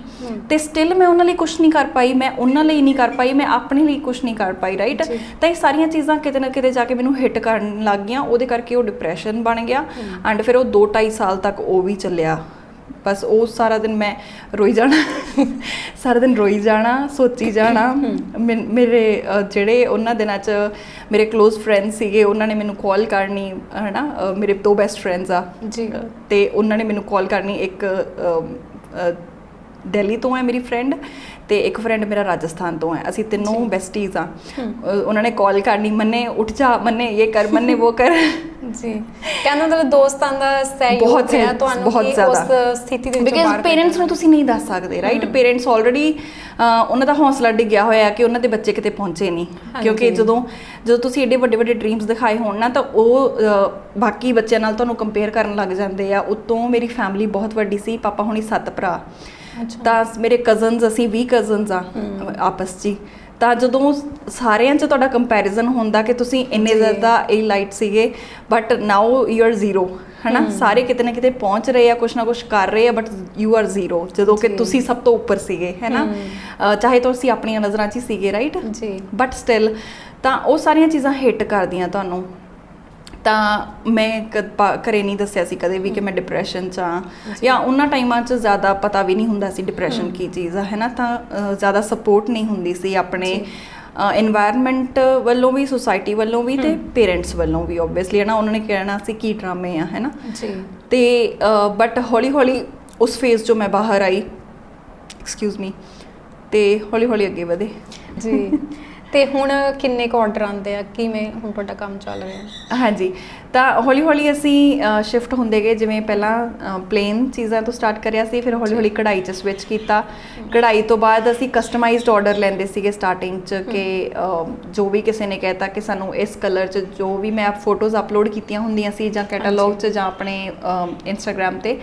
ਤੇ ਸਟਿਲ ਮੈਂ ਉਹਨਾਂ ਲਈ ਕੁਝ ਨਹੀਂ ਕਰ ਪਾਈ ਮੈਂ ਉਹਨਾਂ ਲਈ ਨਹੀਂ ਕਰ ਪਾਈ ਮੈਂ ਆਪਣੇ ਲਈ ਕੁਝ ਨਹੀਂ ਕਰ ਪਾਈ ਰਾਈਟ। ਤਾਂ ਇਹ ਸਾਰੀਆਂ ਚੀਜ਼ਾਂ ਕਿਤੇ ਨਾ ਕਿਤੇ ਜਾ ਕੇ ਮੈਨੂੰ ਹਿੱਟ ਕਰਨ ਲੱਗ ਗਈਆਂ ਉਹਦੇ ਕਰਕੇ ਉਹ ਡਿਪਰੈਸ਼ਨ ਬਣ ਗਿਆ ਐਂਡ ਫਿਰ ਉਹ 2.5 ਸਾਲ ਤੱਕ ਉਹ ਵੀ ਚੱਲਿਆ ਬਸ ਉਹ ਸਾਰਾ ਦਿਨ ਮੈਂ ਰੋਈ ਜਾਣਾ ਸਾਰਾ ਦਿਨ ਰੋਈ ਜਾਣਾ ਸੋਚੀ ਜਾਣਾ। ਮੇਰੇ ਜਿਹੜੇ ਉਹਨਾਂ ਦਿਨਾਂ 'ਚ ਮੇਰੇ ক্লোਜ਼ ਫਰੈਂਡ ਸੀਗੇ ਉਹਨਾਂ ਨੇ ਮੈਨੂੰ ਕਾਲ ਕਰਨੀ ਹਨਾ ਮੇਰੇ ਦੋ ਬੈਸਟ ਫਰੈਂਡਸ ਆ। ਜੀ। ਤੇ ਉਹਨਾਂ ਨੇ ਮੈਨੂੰ ਕਾਲ ਕਰਨੀ ਇੱਕ ਦਿੱਲੀ ਤੋਂ ਹੈ ਮੇਰੀ ਫਰੈਂਡ ਤੇ ਇੱਕ ਫਰੈਂਡ ਮੇਰਾ ਰਾਜਸਥਾਨ ਤੋਂ ਹੈ ਅਸੀਂ ਤਿੰਨੋਂ। ਬੈਸਟੀਜ਼ ਆ ਉਹਨਾਂ ਨੇ ਕਾਲ ਕਰਨੀ ਮੰਨੇ ਉੱਠ ਜਾ ਮੰਨੇ ਇਹ ਕਰ ਮੰਨੇ ਉਹ ਕਰ ਜੀ ਕਹਿੰਦਾ ਮਤਲਬ ਦੋਸਤਾਂ ਦਾ ਸਹਿਯੋਗ ਬਹੁਤ ਹੈ ਤੁਹਾਨੂੰ ਬਹੁਤ ਜ਼ਿਆਦਾ। ਉਸ ਸਥਿਤੀ ਦੇ ਵਿੱਚੋਂ ਬਿਕਾਜ਼ ਪੇਰੈਂਟਸ ਨੂੰ। ਤੁਸੀਂ ਨਹੀਂ ਦੱਸ ਸਕਦੇ ਰਾਈਟ। ਪੇਰੈਂਟਸ ਆਲਰੇਡੀ ਉਹਨਾਂ ਦਾ ਹੌਸਲਾ ਡਿੱਗਿਆ ਹੋਇਆ ਕਿ ਉਹਨਾਂ ਦੇ ਬੱਚੇ ਕਿਤੇ ਪਹੁੰਚੇ ਨਹੀਂ ਕਿਉਂਕਿ। ਜਦੋਂ ਜਦੋਂ ਤੁਸੀਂ ਏਡੇ ਵੱਡੇ ਵੱਡੇ ਡ੍ਰੀਮਸ ਦਿਖਾਏ ਹੋਣ ਨਾ ਤਾਂ ਉਹ ਬਾਕੀ ਬੱਚਿਆਂ ਨਾਲ ਤੁਹਾਨੂੰ ਕੰਪੇਅਰ ਕਰਨ ਲੱਗ ਜਾਂਦੇ ਆ ਉਤੋਂ ਮੇਰੀ ਫੈਮਿਲੀ ਬਹੁਤ ਵੱਡੀ ਸੀ ਪਾਪਾ ਹੁਣੀ ਸੱਤ ਭਰਾ ਤਾਂ ਮੇਰੇ ਕਜ਼ਨਸ ਅਸੀਂ 20 ਕਜ਼ਨਸ ਆ। ਆਪਸ 'ਚ। ਤਾਂ ਜਦੋਂ ਸਾਰਿਆਂ 'ਚ ਤੁਹਾਡਾ ਕੰਪੈਰੀਜ਼ਨ ਹੁੰਦਾ ਕਿ ਤੁਸੀਂ ਇੰਨੇ। ਜ਼ਿਆਦਾ ਇਹ ਲਾਈਟ ਸੀਗੇ but now you are zero ਹਨਾ। ਸਾਰੇ ਕਿਤੇ ਨਾ ਕਿਤੇ ਪਹੁੰਚ ਰਹੇ ਆ ਕੁਛ ਨਾ ਕੁਛ ਕਰ ਰਹੇ ਆ ਬਟ ਯੂ ਆਰ ਜ਼ੀਰੋ ਜਦੋਂ ਕਿ। ਤੁਸੀਂ ਸਭ ਤੋਂ ਉੱਪਰ ਸੀਗੇ ਹੈਨਾ ਚਾਹੇ ਤੁਸੀਂ ਆਪਣੀਆਂ ਨਜ਼ਰਾਂ 'ਚ ਸੀਗੇ ਰਾਈਟ ਜੀ ਬਟ ਸਟਿਲ ਤਾਂ ਉਹ ਸਾਰੀਆਂ ਚੀਜ਼ਾਂ ਹਿੱਟ ਕਰਦੀਆਂ ਤੁਹਾਨੂੰ ਤਾਂ ਮੈਂ ਕਰੇ ਨਹੀਂ ਦੱਸਿਆ ਸੀ ਕਦੇ ਵੀ ਕਿ ਮੈਂ ਡਿਪਰੈਸ਼ਨ 'ਚ ਆ ਜਾਂ ਉਹਨਾਂ ਟਾਈਮਾਂ 'ਚ ਜ਼ਿਆਦਾ ਪਤਾ ਵੀ ਨਹੀਂ ਹੁੰਦਾ ਸੀ ਡਿਪਰੈਸ਼ਨ ਕੀ ਚੀਜ਼ ਆ ਹੈ ਨਾ? ਤਾਂ ਜ਼ਿਆਦਾ ਸਪੋਰਟ ਨਹੀਂ ਹੁੰਦੀ ਸੀ ਆਪਣੇ এনवायरमेंट ਵੱਲੋਂ ਵੀ ਸੋਸਾਇਟੀ ਵੱਲੋਂ ਵੀ ਤੇ ਪੇਰੈਂਟਸ ਵੱਲੋਂ ਵੀ ਆਬਵੀਅਸਲੀ ਹੈ ਨਾ? ਉਹਨਾਂ ਨੇ ਕਹਿਣਾ ਸੀ ਕੀ ਡਰਾਮੇ ਆ ਹੈ ਨਾ? ਜੀ। ਤੇ ਬਟ ਹੌਲੀ ਹੌਲੀ ਉਸ ਫੇਸ 'ਚੋਂ ਮੈਂ ਬਾਹਰ ਆਈ। ਐਕਸਕਿਊਜ਼ ਮੀ ਤੇ ਹੌਲੀ ਹੌਲੀ ਅੱਗੇ ਵਧੇ। ਜੀ। ਤੇ ਹੁਣ ਕਿੰਨੇ ਕੁ ਆਰਡਰ ਆਉਂਦੇ ਆ? ਕਿਵੇਂ ਹੁਣ ਤੁਹਾਡਾ ਕੰਮ ਚੱਲ ਰਿਹਾ? ਹਾਂਜੀ। ਤਾਂ ਹੌਲੀ ਹੌਲੀ ਅਸੀਂ ਸ਼ਿਫਟ ਹੁੰਦੇ ਗਏ ਜਿਵੇਂ ਪਹਿਲਾਂ ਪਲੇਨ ਚੀਜ਼ਾਂ ਤੋਂ ਸਟਾਰਟ ਕਰਿਆ ਸੀ ਫਿਰ ਹੌਲੀ ਹੌਲੀ ਕਢਾਈ 'ਚ ਸਵਿਚ ਕੀਤਾ। ਕਢਾਈ ਤੋਂ ਬਾਅਦ ਅਸੀਂ ਕਸਟਮਾਈਜ਼ਡ ਆਰਡਰ ਲੈਂਦੇ ਸੀਗੇ ਸਟਾਰਟਿੰਗ 'ਚ ਕਿ ਜੋ ਵੀ ਕਿਸੇ ਨੇ ਕਹਿਤਾ ਕਿ ਸਾਨੂੰ ਇਸ ਕਲਰ 'ਚ ਜੋ ਵੀ ਮੈਂ ਫੋਟੋਜ਼ ਅਪਲੋਡ ਕੀਤੀਆਂ ਹੁੰਦੀਆਂ ਸੀ ਜਾਂ ਕੈਟਾਲੌਗ 'ਚ ਜਾਂ ਆਪਣੇ ਇੰਸਟਾਗ੍ਰam ਤੇ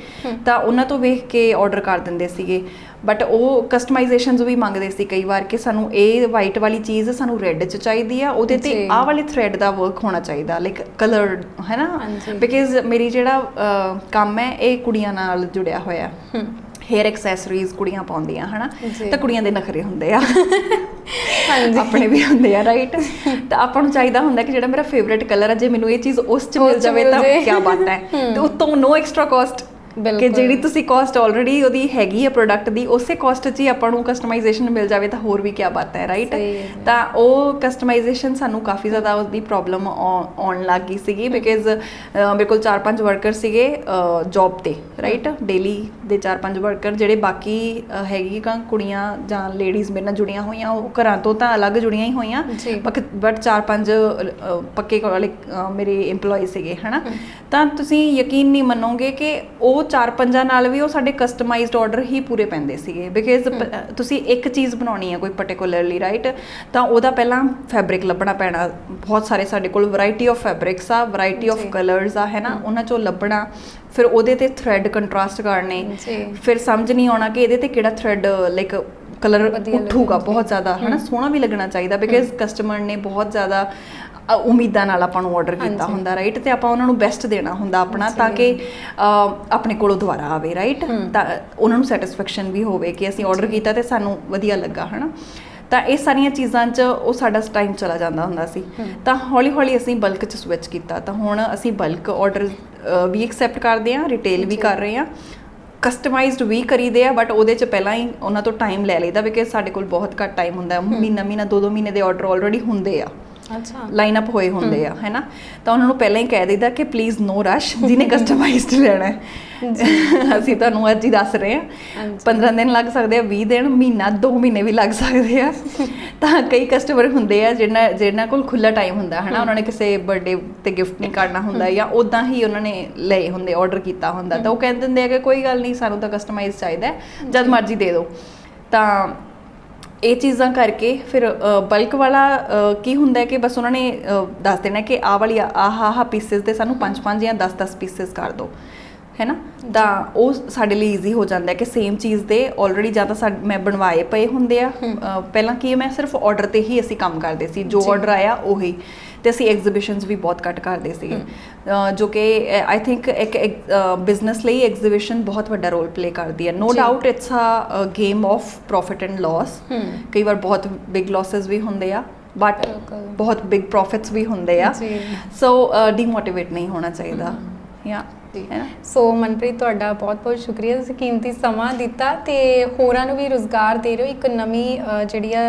ਤਾਂ ਉਹਨਾਂ ਤੋਂ ਵੇਖ ਕੇ ਆਰਡਰ ਕਰ ਦਿੰਦੇ ਸੀਗੇ। ਬਟ ਉਹ ਕਸਟਮਾਈਜ਼ੇਸ਼ਨਸ ਵੀ ਮੰਗਦੇ ਸੀ ਕਈ ਵਾਰ ਕਿ ਸਾਨੂੰ ਇਹ ਵਾਈਟ ਵਾਲੀ ਚੀਜ਼ ਸਾਨੂੰ ਰੈੱਡ 'ਚ ਚਾਹੀਦੀ ਆ ਉਹਦੇ ਤੇ। ਆਹ ਵਾਲੇ ਥ੍ਰੈਡ ਦਾ ਵਰਕ ਹੋਣਾ ਚਾਹੀਦਾ ਲਾਈਕ ਕਲਰਡ ਹੈ ਨਾ ਹਾਂਜੀ। ਬਿਕਾਜ਼ ਮੇਰੀ ਜਿਹੜਾ ਕੰਮ ਹੈ ਇਹ ਕੁੜੀਆਂ ਨਾਲ ਜੁੜਿਆ ਹੋਇਆ। ਹੂੰ। ਹੇਅਰ ਐਕਸੈਸਰੀਜ਼ ਕੁੜੀਆਂ ਪਾਉਂਦੀਆਂ ਹਨਾ। ਤਾਂ ਕੁੜੀਆਂ ਦੇ ਨਖਰੇ ਹੁੰਦੇ ਆ। ਹਾਂਜੀ। ਆਪਣੇ ਵੀ ਹੁੰਦੇ ਆ ਰਾਈਟ ਤਾਂ ਆਪਾਂ ਨੂੰ ਚਾਹੀਦਾ ਹੁੰਦਾ ਕਿ ਜਿਹੜਾ ਮੇਰਾ ਫੇਵਰਿਟ ਕਲਰ ਹੈ ਜੇ ਮੈਨੂੰ ਇਹ ਚੀਜ਼ ਉਸ ਚ ਮਿਲ ਜਾਵੇ ਤਾਂ। ਕੀ ਬਾਤ ਹੈ। ਤੇ ਉਤੋਂ ਨੋ ਐਕਸਟਰਾ ਕਾਸਟ ਕਿ। ਜਿਹੜੀ ਤੁਸੀਂ ਕਾਸਟ ਆਲਰੇਡੀ ਉਹਦੀ ਹੈਗੀ ਹੈ ਪ੍ਰੋਡਕਟ ਦੀ ਉਸੇ ਕਾਸਟ 'ਚ ਹੀ ਆਪਾਂ ਨੂੰ ਕਸਟਮਾਈਜ਼ੇਸ਼ਨ ਮਿਲ ਜਾਵੇ ਤਾਂ ਹੋਰ ਵੀ ਕੀ ਬਾਤ ਹੈ ਰਾਈਟ। ਤਾਂ ਉਹ ਕਸਟਮਾਈਜ਼ੇਸ਼ਨ ਸਾਨੂੰ ਕਾਫੀ ਜ਼ਿਆਦਾ ਉਹਦੀ ਪ੍ਰੋਬਲਮ ਆਉਣ ਲੱਗ ਗਈ ਸੀਗੀ ਬਿਕਾਜ਼ ਮੇਰੇ ਕੋਲ 4-5 ਵਰਕਰ ਸੀਗੇ ਜੌਬ ਤੇ ਰਾਈਟ ਡੇਲੀ ਦੇ 4-5 ਵਰਕਰ ਜਿਹੜੇ ਬਾਕੀ ਅ, ਹੈਗੀਆਂ ਕੁੜੀਆਂ ਜਾਂ ਲੇਡੀਜ਼ ਮੇਰੇ ਨਾਲ ਜੁੜੀਆਂ ਹੋਈਆਂ ਉਹ ਘਰਾਂ ਤੋਂ ਤਾਂ ਅਲੱਗ ਜੁੜੀਆਂ ਹੀ ਹੋਈਆਂ। ਬਟ 4-5 ਪੱਕੇ ਵਾਲੇ ਮੇਰੇ EMPLOYE ਸੀਗੇ ਹਨਾ ਤਾਂ ਤੁਸੀਂ ਯਕੀਨ ਨਹੀਂ ਮੰਨੋਗੇ ਕਿ ਉਹ 4-5 ਨਾਲ ਵੀ ਉਹ ਸਾਡੇ ਕਸਟਮਾਈਜ਼ਡ ਆਰਡਰ ਹੀ ਪੂਰੇ ਪੈਂਦੇ ਸੀਗੇ। ਬਿਕਾਜ਼ ਤੁਸੀਂ ਇੱਕ ਚੀਜ਼ ਬਣਾਉਣੀ ਹੈ ਕੋਈ ਪਾਰਟਿਕੂਲਰਲੀ ਰਾਈਟ ਤਾਂ ਉਹਦਾ ਪਹਿਲਾਂ ਫੈਬਰਿਕ ਲੱਭਣਾ ਪੈਣਾ। ਬਹੁਤ ਸਾਰੇ ਸਾਡੇ ਕੋਲ ਵੈਰਾਈਟੀ ਆਫ ਫੈਬਰਿਕਸ ਆ ਵੈਰਾਈਟੀ ਆਫ। ਕਲਰਸ ਆ ਹੈ ਨਾ? ਉਹਨਾਂ ਚੋਂ ਲੱਭਣਾ। ਫਿਰ ਉਹਦੇ ਤੇ ਥ੍ਰੈਡ ਕੰਟਰਾਸਟ ਕਰਨੇ। ਫਿਰ ਸਮਝ ਨਹੀਂ ਆਉਣਾ ਕਿ ਇਹਦੇ ਤੇ ਕਿਹੜਾ ਥ੍ਰੈਡ ਲਾਈਕ ਕਲਰ ਉੱਠੂਗਾ। ਬਹੁਤ ਜ਼ਿਆਦਾ ਹਨਾ? ਸੋਹਣਾ ਵੀ ਲੱਗਣਾ ਚਾਹੀਦਾ ਬਿਕਾਜ਼ ਕਸਟਮਰ ਨੇ ਬਹੁਤ ਜ਼ਿਆਦਾ ਉਮੀਦਾਂ ਨਾਲ ਆਪਾਂ ਨੂੰ ਆਰਡਰ ਕੀਤਾ। ਹੁੰਦਾ ਰਾਈਟ ਤੇ ਆਪਾਂ ਉਹਨਾਂ ਨੂੰ ਬੈਸਟ ਦੇਣਾ ਹੁੰਦਾ ਆਪਣਾ ਤਾਂ ਕਿ ਆਪਣੇ ਕੋਲੋਂ ਦੁਬਾਰਾ ਆਵੇ ਰਾਈਟ ਤਾਂ ਉਹਨਾਂ ਨੂੰ ਸੈਟੀਸਫੈਕਸ਼ਨ ਵੀ ਹੋਵੇ ਕਿ ਅਸੀਂ ਆਰਡਰ ਕੀਤਾ ਤੇ ਸਾਨੂੰ ਵਧੀਆ ਲੱਗਾ ਹਨਾ? ਤਾਂ ਇਹ ਸਾਰੀਆਂ ਚੀਜ਼ਾਂ 'ਚ ਉਹ ਸਾਡਾ ਟਾਈਮ ਚਲਾ ਜਾਂਦਾ ਹੁੰਦਾ ਸੀ। ਤਾਂ ਹੌਲੀ ਹੌਲੀ ਅਸੀਂ ਬਲਕ 'ਚ ਸਵਿਚ ਕੀਤਾ। ਤਾਂ ਹੁਣ ਅਸੀਂ ਬਲਕ ਆਰਡਰ ਵੀ ਐਕਸੈਪਟ ਕਰਦੇ ਹਾਂ ਰਿਟੇਲ ਵੀ ਕਰ ਰਹੇ ਹਾਂ। ਕਸਟਮਾਈਜ਼ਡ ਵੀ ਕਰੀਦੇ ਆ ਬਟ ਉਹਦੇ 'ਚ ਪਹਿਲਾਂ ਹੀ ਉਹਨਾਂ ਤੋਂ ਟਾਈਮ ਲੈ ਲਈਦਾ ਬਿਕਾਜ਼ ਸਾਡੇ ਕੋਲ ਬਹੁਤ ਘੱਟ ਟਾਈਮ ਹੁੰਦਾ ਹੈ। ਮਹੀਨਾ ਮਹੀਨਾ ਦੋ ਦੋ ਮਹੀਨੇ ਦੇ ਆਰਡਰ ਆਲਰੇਡੀ ਹੁੰਦੇ ਆ। ਅੱਛਾ। ਲਾਈਨ ਅਪ ਹੋਏ ਹੁੰਦੇ ਆ ਹੈਨਾ? ਤਾਂ ਉਹਨਾਂ ਨੂੰ ਪਹਿਲਾਂ ਹੀ ਕਹਿ ਦਈਦਾ ਕਿ ਪਲੀਜ਼ ਨੋ ਰਸ਼ ਜਿਹਨੇ ਕਸਟਮਾਈਜ਼ਡ ਲੈਣਾ ਹੈ। ਅਸੀਂ ਤੁਹਾਨੂੰ ਅੱਜ ਹੀ ਦੱਸ ਰਹੇ ਹਾਂ। ਹਾਂਜੀ। 15 ਦਿਨ ਲੱਗ ਸਕਦੇ ਆ 20 ਦਿਨ ਮਹੀਨਾ 2 ਮਹੀਨੇ ਵੀ ਲੱਗ ਸਕਦੇ ਆ। ਤਾਂ ਕਈ ਕਸਟਮਰ ਹੁੰਦੇ ਆ ਜਿਹਨਾਂ ਜਿਹਨਾਂ ਕੋਲ ਖੁੱਲਾ ਟਾਈਮ ਹੁੰਦਾ ਹੈ। ਨਾ ਉਹਨਾਂ ਨੇ ਕਿਸੇ ਬਰਥਡੇ ਤੇ ਗਿਫਟ ਨਹੀਂ ਕਰਨਾ ਹੁੰਦਾ ਜਾਂ ਉਦਾਂ ਹੀ ਉਹਨਾਂ ਨੇ ਲਏ ਹੁੰਦੇ ਆਰਡਰ ਕੀਤਾ ਹੁੰਦਾ। ਤਾਂ ਉਹ ਕਹਿੰਦੇ ਹੁੰਦੇ ਆ ਕਿ ਕੋਈ ਗੱਲ ਨਹੀਂ ਸਾਨੂੰ ਤਾਂ ਕਸਟਮਾਈਜ਼ ਚਾਹੀਦਾ ਜਦ ਮਰਜ਼ੀ ਦੇ ਦਿਓ। ਤਾਂ ਇਹ ਚੀਜ਼ਾਂ ਕਰਕੇ ਫਿਰ ਬਲਕ ਵਾਲਾ ਕੀ ਹੁੰਦਾ ਹੈ ਕਿ ਬਸ ਉਹਨਾਂ ਨੇ ਦੱਸ ਦੇਣਾ ਕਿ ਆਹ ਵਾਲੀ ਆਹ ਆਹ ਪੀਸਸ ਤੇ ਸਾਨੂੰ 5-5 ਜਾਂ 10-10 ਪੀਸਸ ਕਰ ਦਿਓ ਹੈ ਨਾ? ਤਾਂ ਉਹ ਸਾਡੇ ਲਈ ਈਜ਼ੀ ਹੋ ਜਾਂਦਾ ਹੈ ਕਿ ਸੇਮ ਚੀਜ਼ ਦੇ ਆਲਰੇਡੀ ਜਾਂ ਤਾਂ ਮੈਂ ਬਣਵਾਏ ਪਏ ਹੁੰਦੇ ਆ ਪਹਿਲਾਂ ਕੀ ਮੈਂ ਸਿਰਫ ਆਰਡਰ ਤੇ ਹੀ ਅਸੀਂ ਕੰਮ ਕਰਦੇ ਸੀ ਜੋ ਆਰਡਰ ਆਇਆ ਉਹੀ। ਤੇ ਅਸੀਂ ਐਗਜ਼ੀਬਿਸ਼ਨਸ ਵੀ ਬਹੁਤ ਘੱਟ ਕਰਦੇ ਸੀਗੇ। ਜੋ ਕਿ ਆਈ ਥਿੰਕ ਇੱਕ ਬਿਜ਼ਨਸ ਲਈ ਐਗਜ਼ੀਬਿਸ਼ਨ ਬਹੁਤ ਵੱਡਾ ਰੋਲ ਪਲੇ ਕਰਦੀ ਹੈ। No. Doubt it's a game of profit and loss ਕਈ ਵਾਰ ਬਹੁਤ ਬਿਗ ਲਾਸਸ ਵੀ ਹੁੰਦੇ ਆ ਬਟ। ਬਹੁਤ ਬਿਗ ਪ੍ਰੋਫਿਟਸ ਵੀ ਹੁੰਦੇ ਆ। ਸੋ ਡੀਮੋਟੀਵੇਟ ਨਹੀਂ ਹੋਣਾ ਚਾਹੀਦਾ। ਯਾ ਜੀ। ਸੋ ਮਨਪ੍ਰੀਤ ਤੁਹਾਡਾ ਬਹੁਤ-ਬਹੁਤ ਸ਼ੁਕਰੀਆ। ਤੁਸੀਂ ਕੀਮਤੀ ਸਮਾਂ ਦਿੱਤਾ ਤੇ ਹੋਰਾਂ ਨੂੰ ਵੀ ਰੋਜ਼ਗਾਰ ਦੇ ਰਹੇ ਹੋ। ਇੱਕ ਨਵੀਂ ਜਿਹੜੀ ਆ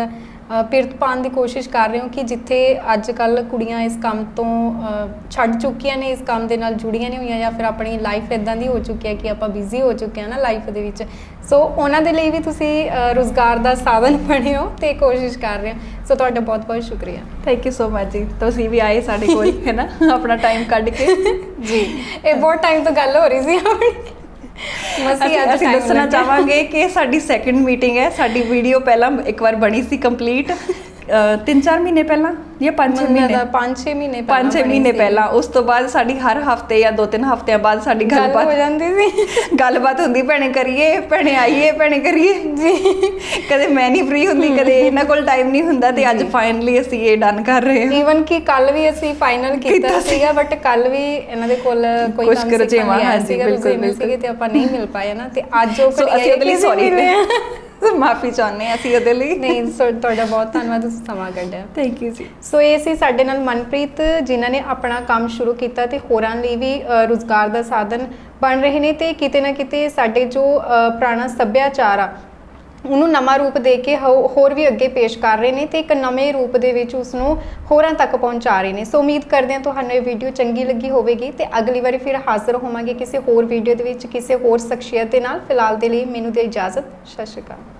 ਪਿਰਤ ਪਾਉਣ ਦੀ ਕੋਸ਼ਿਸ਼ ਕਰ ਰਹੇ ਹੋ ਕਿ ਜਿੱਥੇ ਅੱਜ ਕੱਲ ਕੁੜੀਆਂ ਇਸ ਕੰਮ ਤੋਂ ਛੱਡ ਚੁੱਕੀਆਂ ਨੇ ਇਸ ਕੰਮ ਦੇ ਨਾਲ ਜੁੜੀਆਂ ਨਹੀਂ ਹੋਈਆਂ ਜਾਂ ਫਿਰ ਆਪਣੀ ਲਾਈਫ ਇਦਾਂ ਦੀ ਹੋ ਚੁੱਕੀ ਹੈ ਕਿ ਆਪਾਂ ਬਿਜ਼ੀ ਹੋ ਚੁੱਕੇ ਹਾਂ ਨਾ ਲਾਈਫ ਦੇ ਵਿੱਚ। ਸੋ ਉਹਨਾਂ ਦੇ ਲਈ ਵੀ ਤੁਸੀਂ ਰੋਜ਼ਗਾਰ ਦਾ ਸਾਧਨ ਬਣੇ ਹੋ ਤੇ ਕੋਸ਼ਿਸ਼ ਕਰ ਰਹੇ ਹੋ। ਸੋ ਤੁਹਾਡਾ ਬਹੁਤ-ਬਹੁਤ ਸ਼ੁਕਰੀਆ। ਥੈਂਕ ਯੂ ਸੋ ਮਚ ਜੀ। ਤੁਸੀਂ ਵੀ ਆਏ ਸਾਡੇ ਕੋਲ ਹੈ ਨਾ? ਆਪਣਾ ਟਾਈਮ ਕੱਢ ਕੇ। ਜੀ। ਇਹ ਬਹੁਤ ਟਾਈਮ ਤੋਂ ਗੱਲ ਹੋ ਰਹੀ ਸੀ। ਆਪਣੀ ਅਸੀਂ ਅੱਜ ਦੱਸਣਾ। ਚਾਹਾਂਗੇ ਕਿ ਸਾਡੀ ਸੈਕੰਡ ਮੀਟਿੰਗ ਹੈ ਸਾਡੀ ਵੀਡੀਓ ਪਹਿਲਾਂ ਇੱਕ ਵਾਰ ਬਣੀ ਸੀ ਕੰਪਲੀਟ 3-4 ਮਹੀਨੇ ਪਹਿਲਾਂ ਜਾਂ 5-6 ਮੰਨਿਆ ਮਹੀਨੇ? ਤਾਂ 5-6 ਮਹੀਨੇ 5-6 ਬਣੀ ਮਹੀਨੇ ਸੀ। ਪਹਿਲਾਂ ਉਸ ਤੋਂ ਬਾਅਦ ਸਾਡੀ ਹਰ ਹਫ਼ਤੇ ਜਾਂ 2-3 ਹਫਤਿਆਂ ਬਾਅਦ ਸਾਡੀ ਗੱਲ ਹੋ ਗੱਲਬਾਤ ਜਾਂਦੀ ਸੀ। ਗੱਲਬਾਤ ਹੁੰਦੀ ਭੈਣੇ ਕਰੀਏ ਭੈਣੇ ਆਈਏ ਭੈਣੇ ਕਰੀਏ। ਜੀ। ਕਦੇ ਮੈਂ ਨਹੀਂ ਫ੍ਰੀ ਹੁੰਦੀ ਕਦੇ ਇਹਨਾਂ ਕੋਲ ਟਾਈਮ ਨਹੀਂ ਹੁੰਦਾ ਤੇ ਅੱਜ ਫਾਈਨਲੀ ਅਸੀਂ ਇਹ ਡਨ ਕਰ ਰਹੇ ਹਾਂ। ਈਵਨ ਕਿ ਕੱਲ ਵੀ ਅਸੀਂ ਫਾਈਨਲ ਕੀਤਾ। ਸੀਗਾ ਬਟ ਕੱਲ ਵੀ ਇਹਨਾਂ ਦੇ ਕੋਲ ਕੋਈ ਕੁਛ ਕੰਮ ਕੁ ਸੀ ਰੁਝੇਵਾਂ, ਹਾਂਜੀ ਹਾਂਜੀ, ਸੀਗਾ ਬਿਲਕੁਲ, ਬਿਲਕੁਲ। ਤੇ ਆਪਾਂ ਨਹੀਂ ਮਿਲ ਪਾਏ ਨਾ ਤੇ ਅੱਜ ਉਹ ਅਸੀਂ ਉਹਦੇ ਲਈ ਮਾਫੀ ਚਾਹੁੰਦੇ ਹਾਂ ਅਸੀਂ ਉਹਦੇ ਲਈ। ਨਹੀਂ ਸੋ ਤੁਹਾਡਾ ਬਹੁਤ ਧੰਨਵਾਦ ਤੁਸੀਂ ਸਮਾਂ ਕੱਢਿਆ। ਥੈਂਕ ਯੂ ਜੀ। ਸੋ ਇਹ ਸੀ ਸਾਡੇ ਨਾਲ ਮਨਪ੍ਰੀਤ ਜਿਨ੍ਹਾਂ ਨੇ ਆਪਣਾ ਕੰਮ ਸ਼ੁਰੂ ਕੀਤਾ ਤੇ ਹੋਰਾਂ ਲਈ ਵੀ ਰੁਜ਼ਗਾਰ ਦਾ ਸਾਧਨ ਬਣ ਰਹੇ ਨੇ ਤੇ ਕਿਤੇ ਨਾ ਕਿਤੇ ਸਾਡੇ ਜੋ ਪੁਰਾਣਾ ਸੱਭਿਆਚਾਰ ਆ ਉਹਨੂੰ ਨਵਾਂ ਰੂਪ ਦੇ ਕੇ ਹੋ- ਹੋਰ ਵੀ ਅੱਗੇ ਪੇਸ਼ ਕਰ ਰਹੇ ਨੇ ਤੇ ਇੱਕ ਨਵੇਂ ਰੂਪ ਦੇ ਵਿੱਚ ਉਸ ਨੂੰ ਹੋਰਾਂ ਤੱਕ ਪਹੁੰਚਾ ਰਹੇ ਨੇ। ਸੋ ਉਮੀਦ ਕਰਦੇ ਹਾਂ ਤੁਹਾਨੂੰ ਇਹ ਵੀਡੀਓ ਚੰਗੀ ਲੱਗੀ ਹੋਵੇਗੀ ਤੇ ਅਗਲੀ ਵਾਰੀ ਫਿਰ ਹਾਜ਼ਰ ਹੋਵਾਂਗੇ ਕਿਸੇ ਹੋਰ ਵੀਡੀਓ ਦੇ ਵਿੱਚ ਕਿਸੇ ਹੋਰ ਸ਼ਖਸੀਅਤ ਦੇ ਨਾਲ। ਫਿਲਹਾਲ ਦੇ ਲਈ ਮੈਨੂੰ ਦੇ ਇਜਾਜ਼ਤ। ਸਤਿ ਸ਼੍ਰੀ ਅਕਾਲ।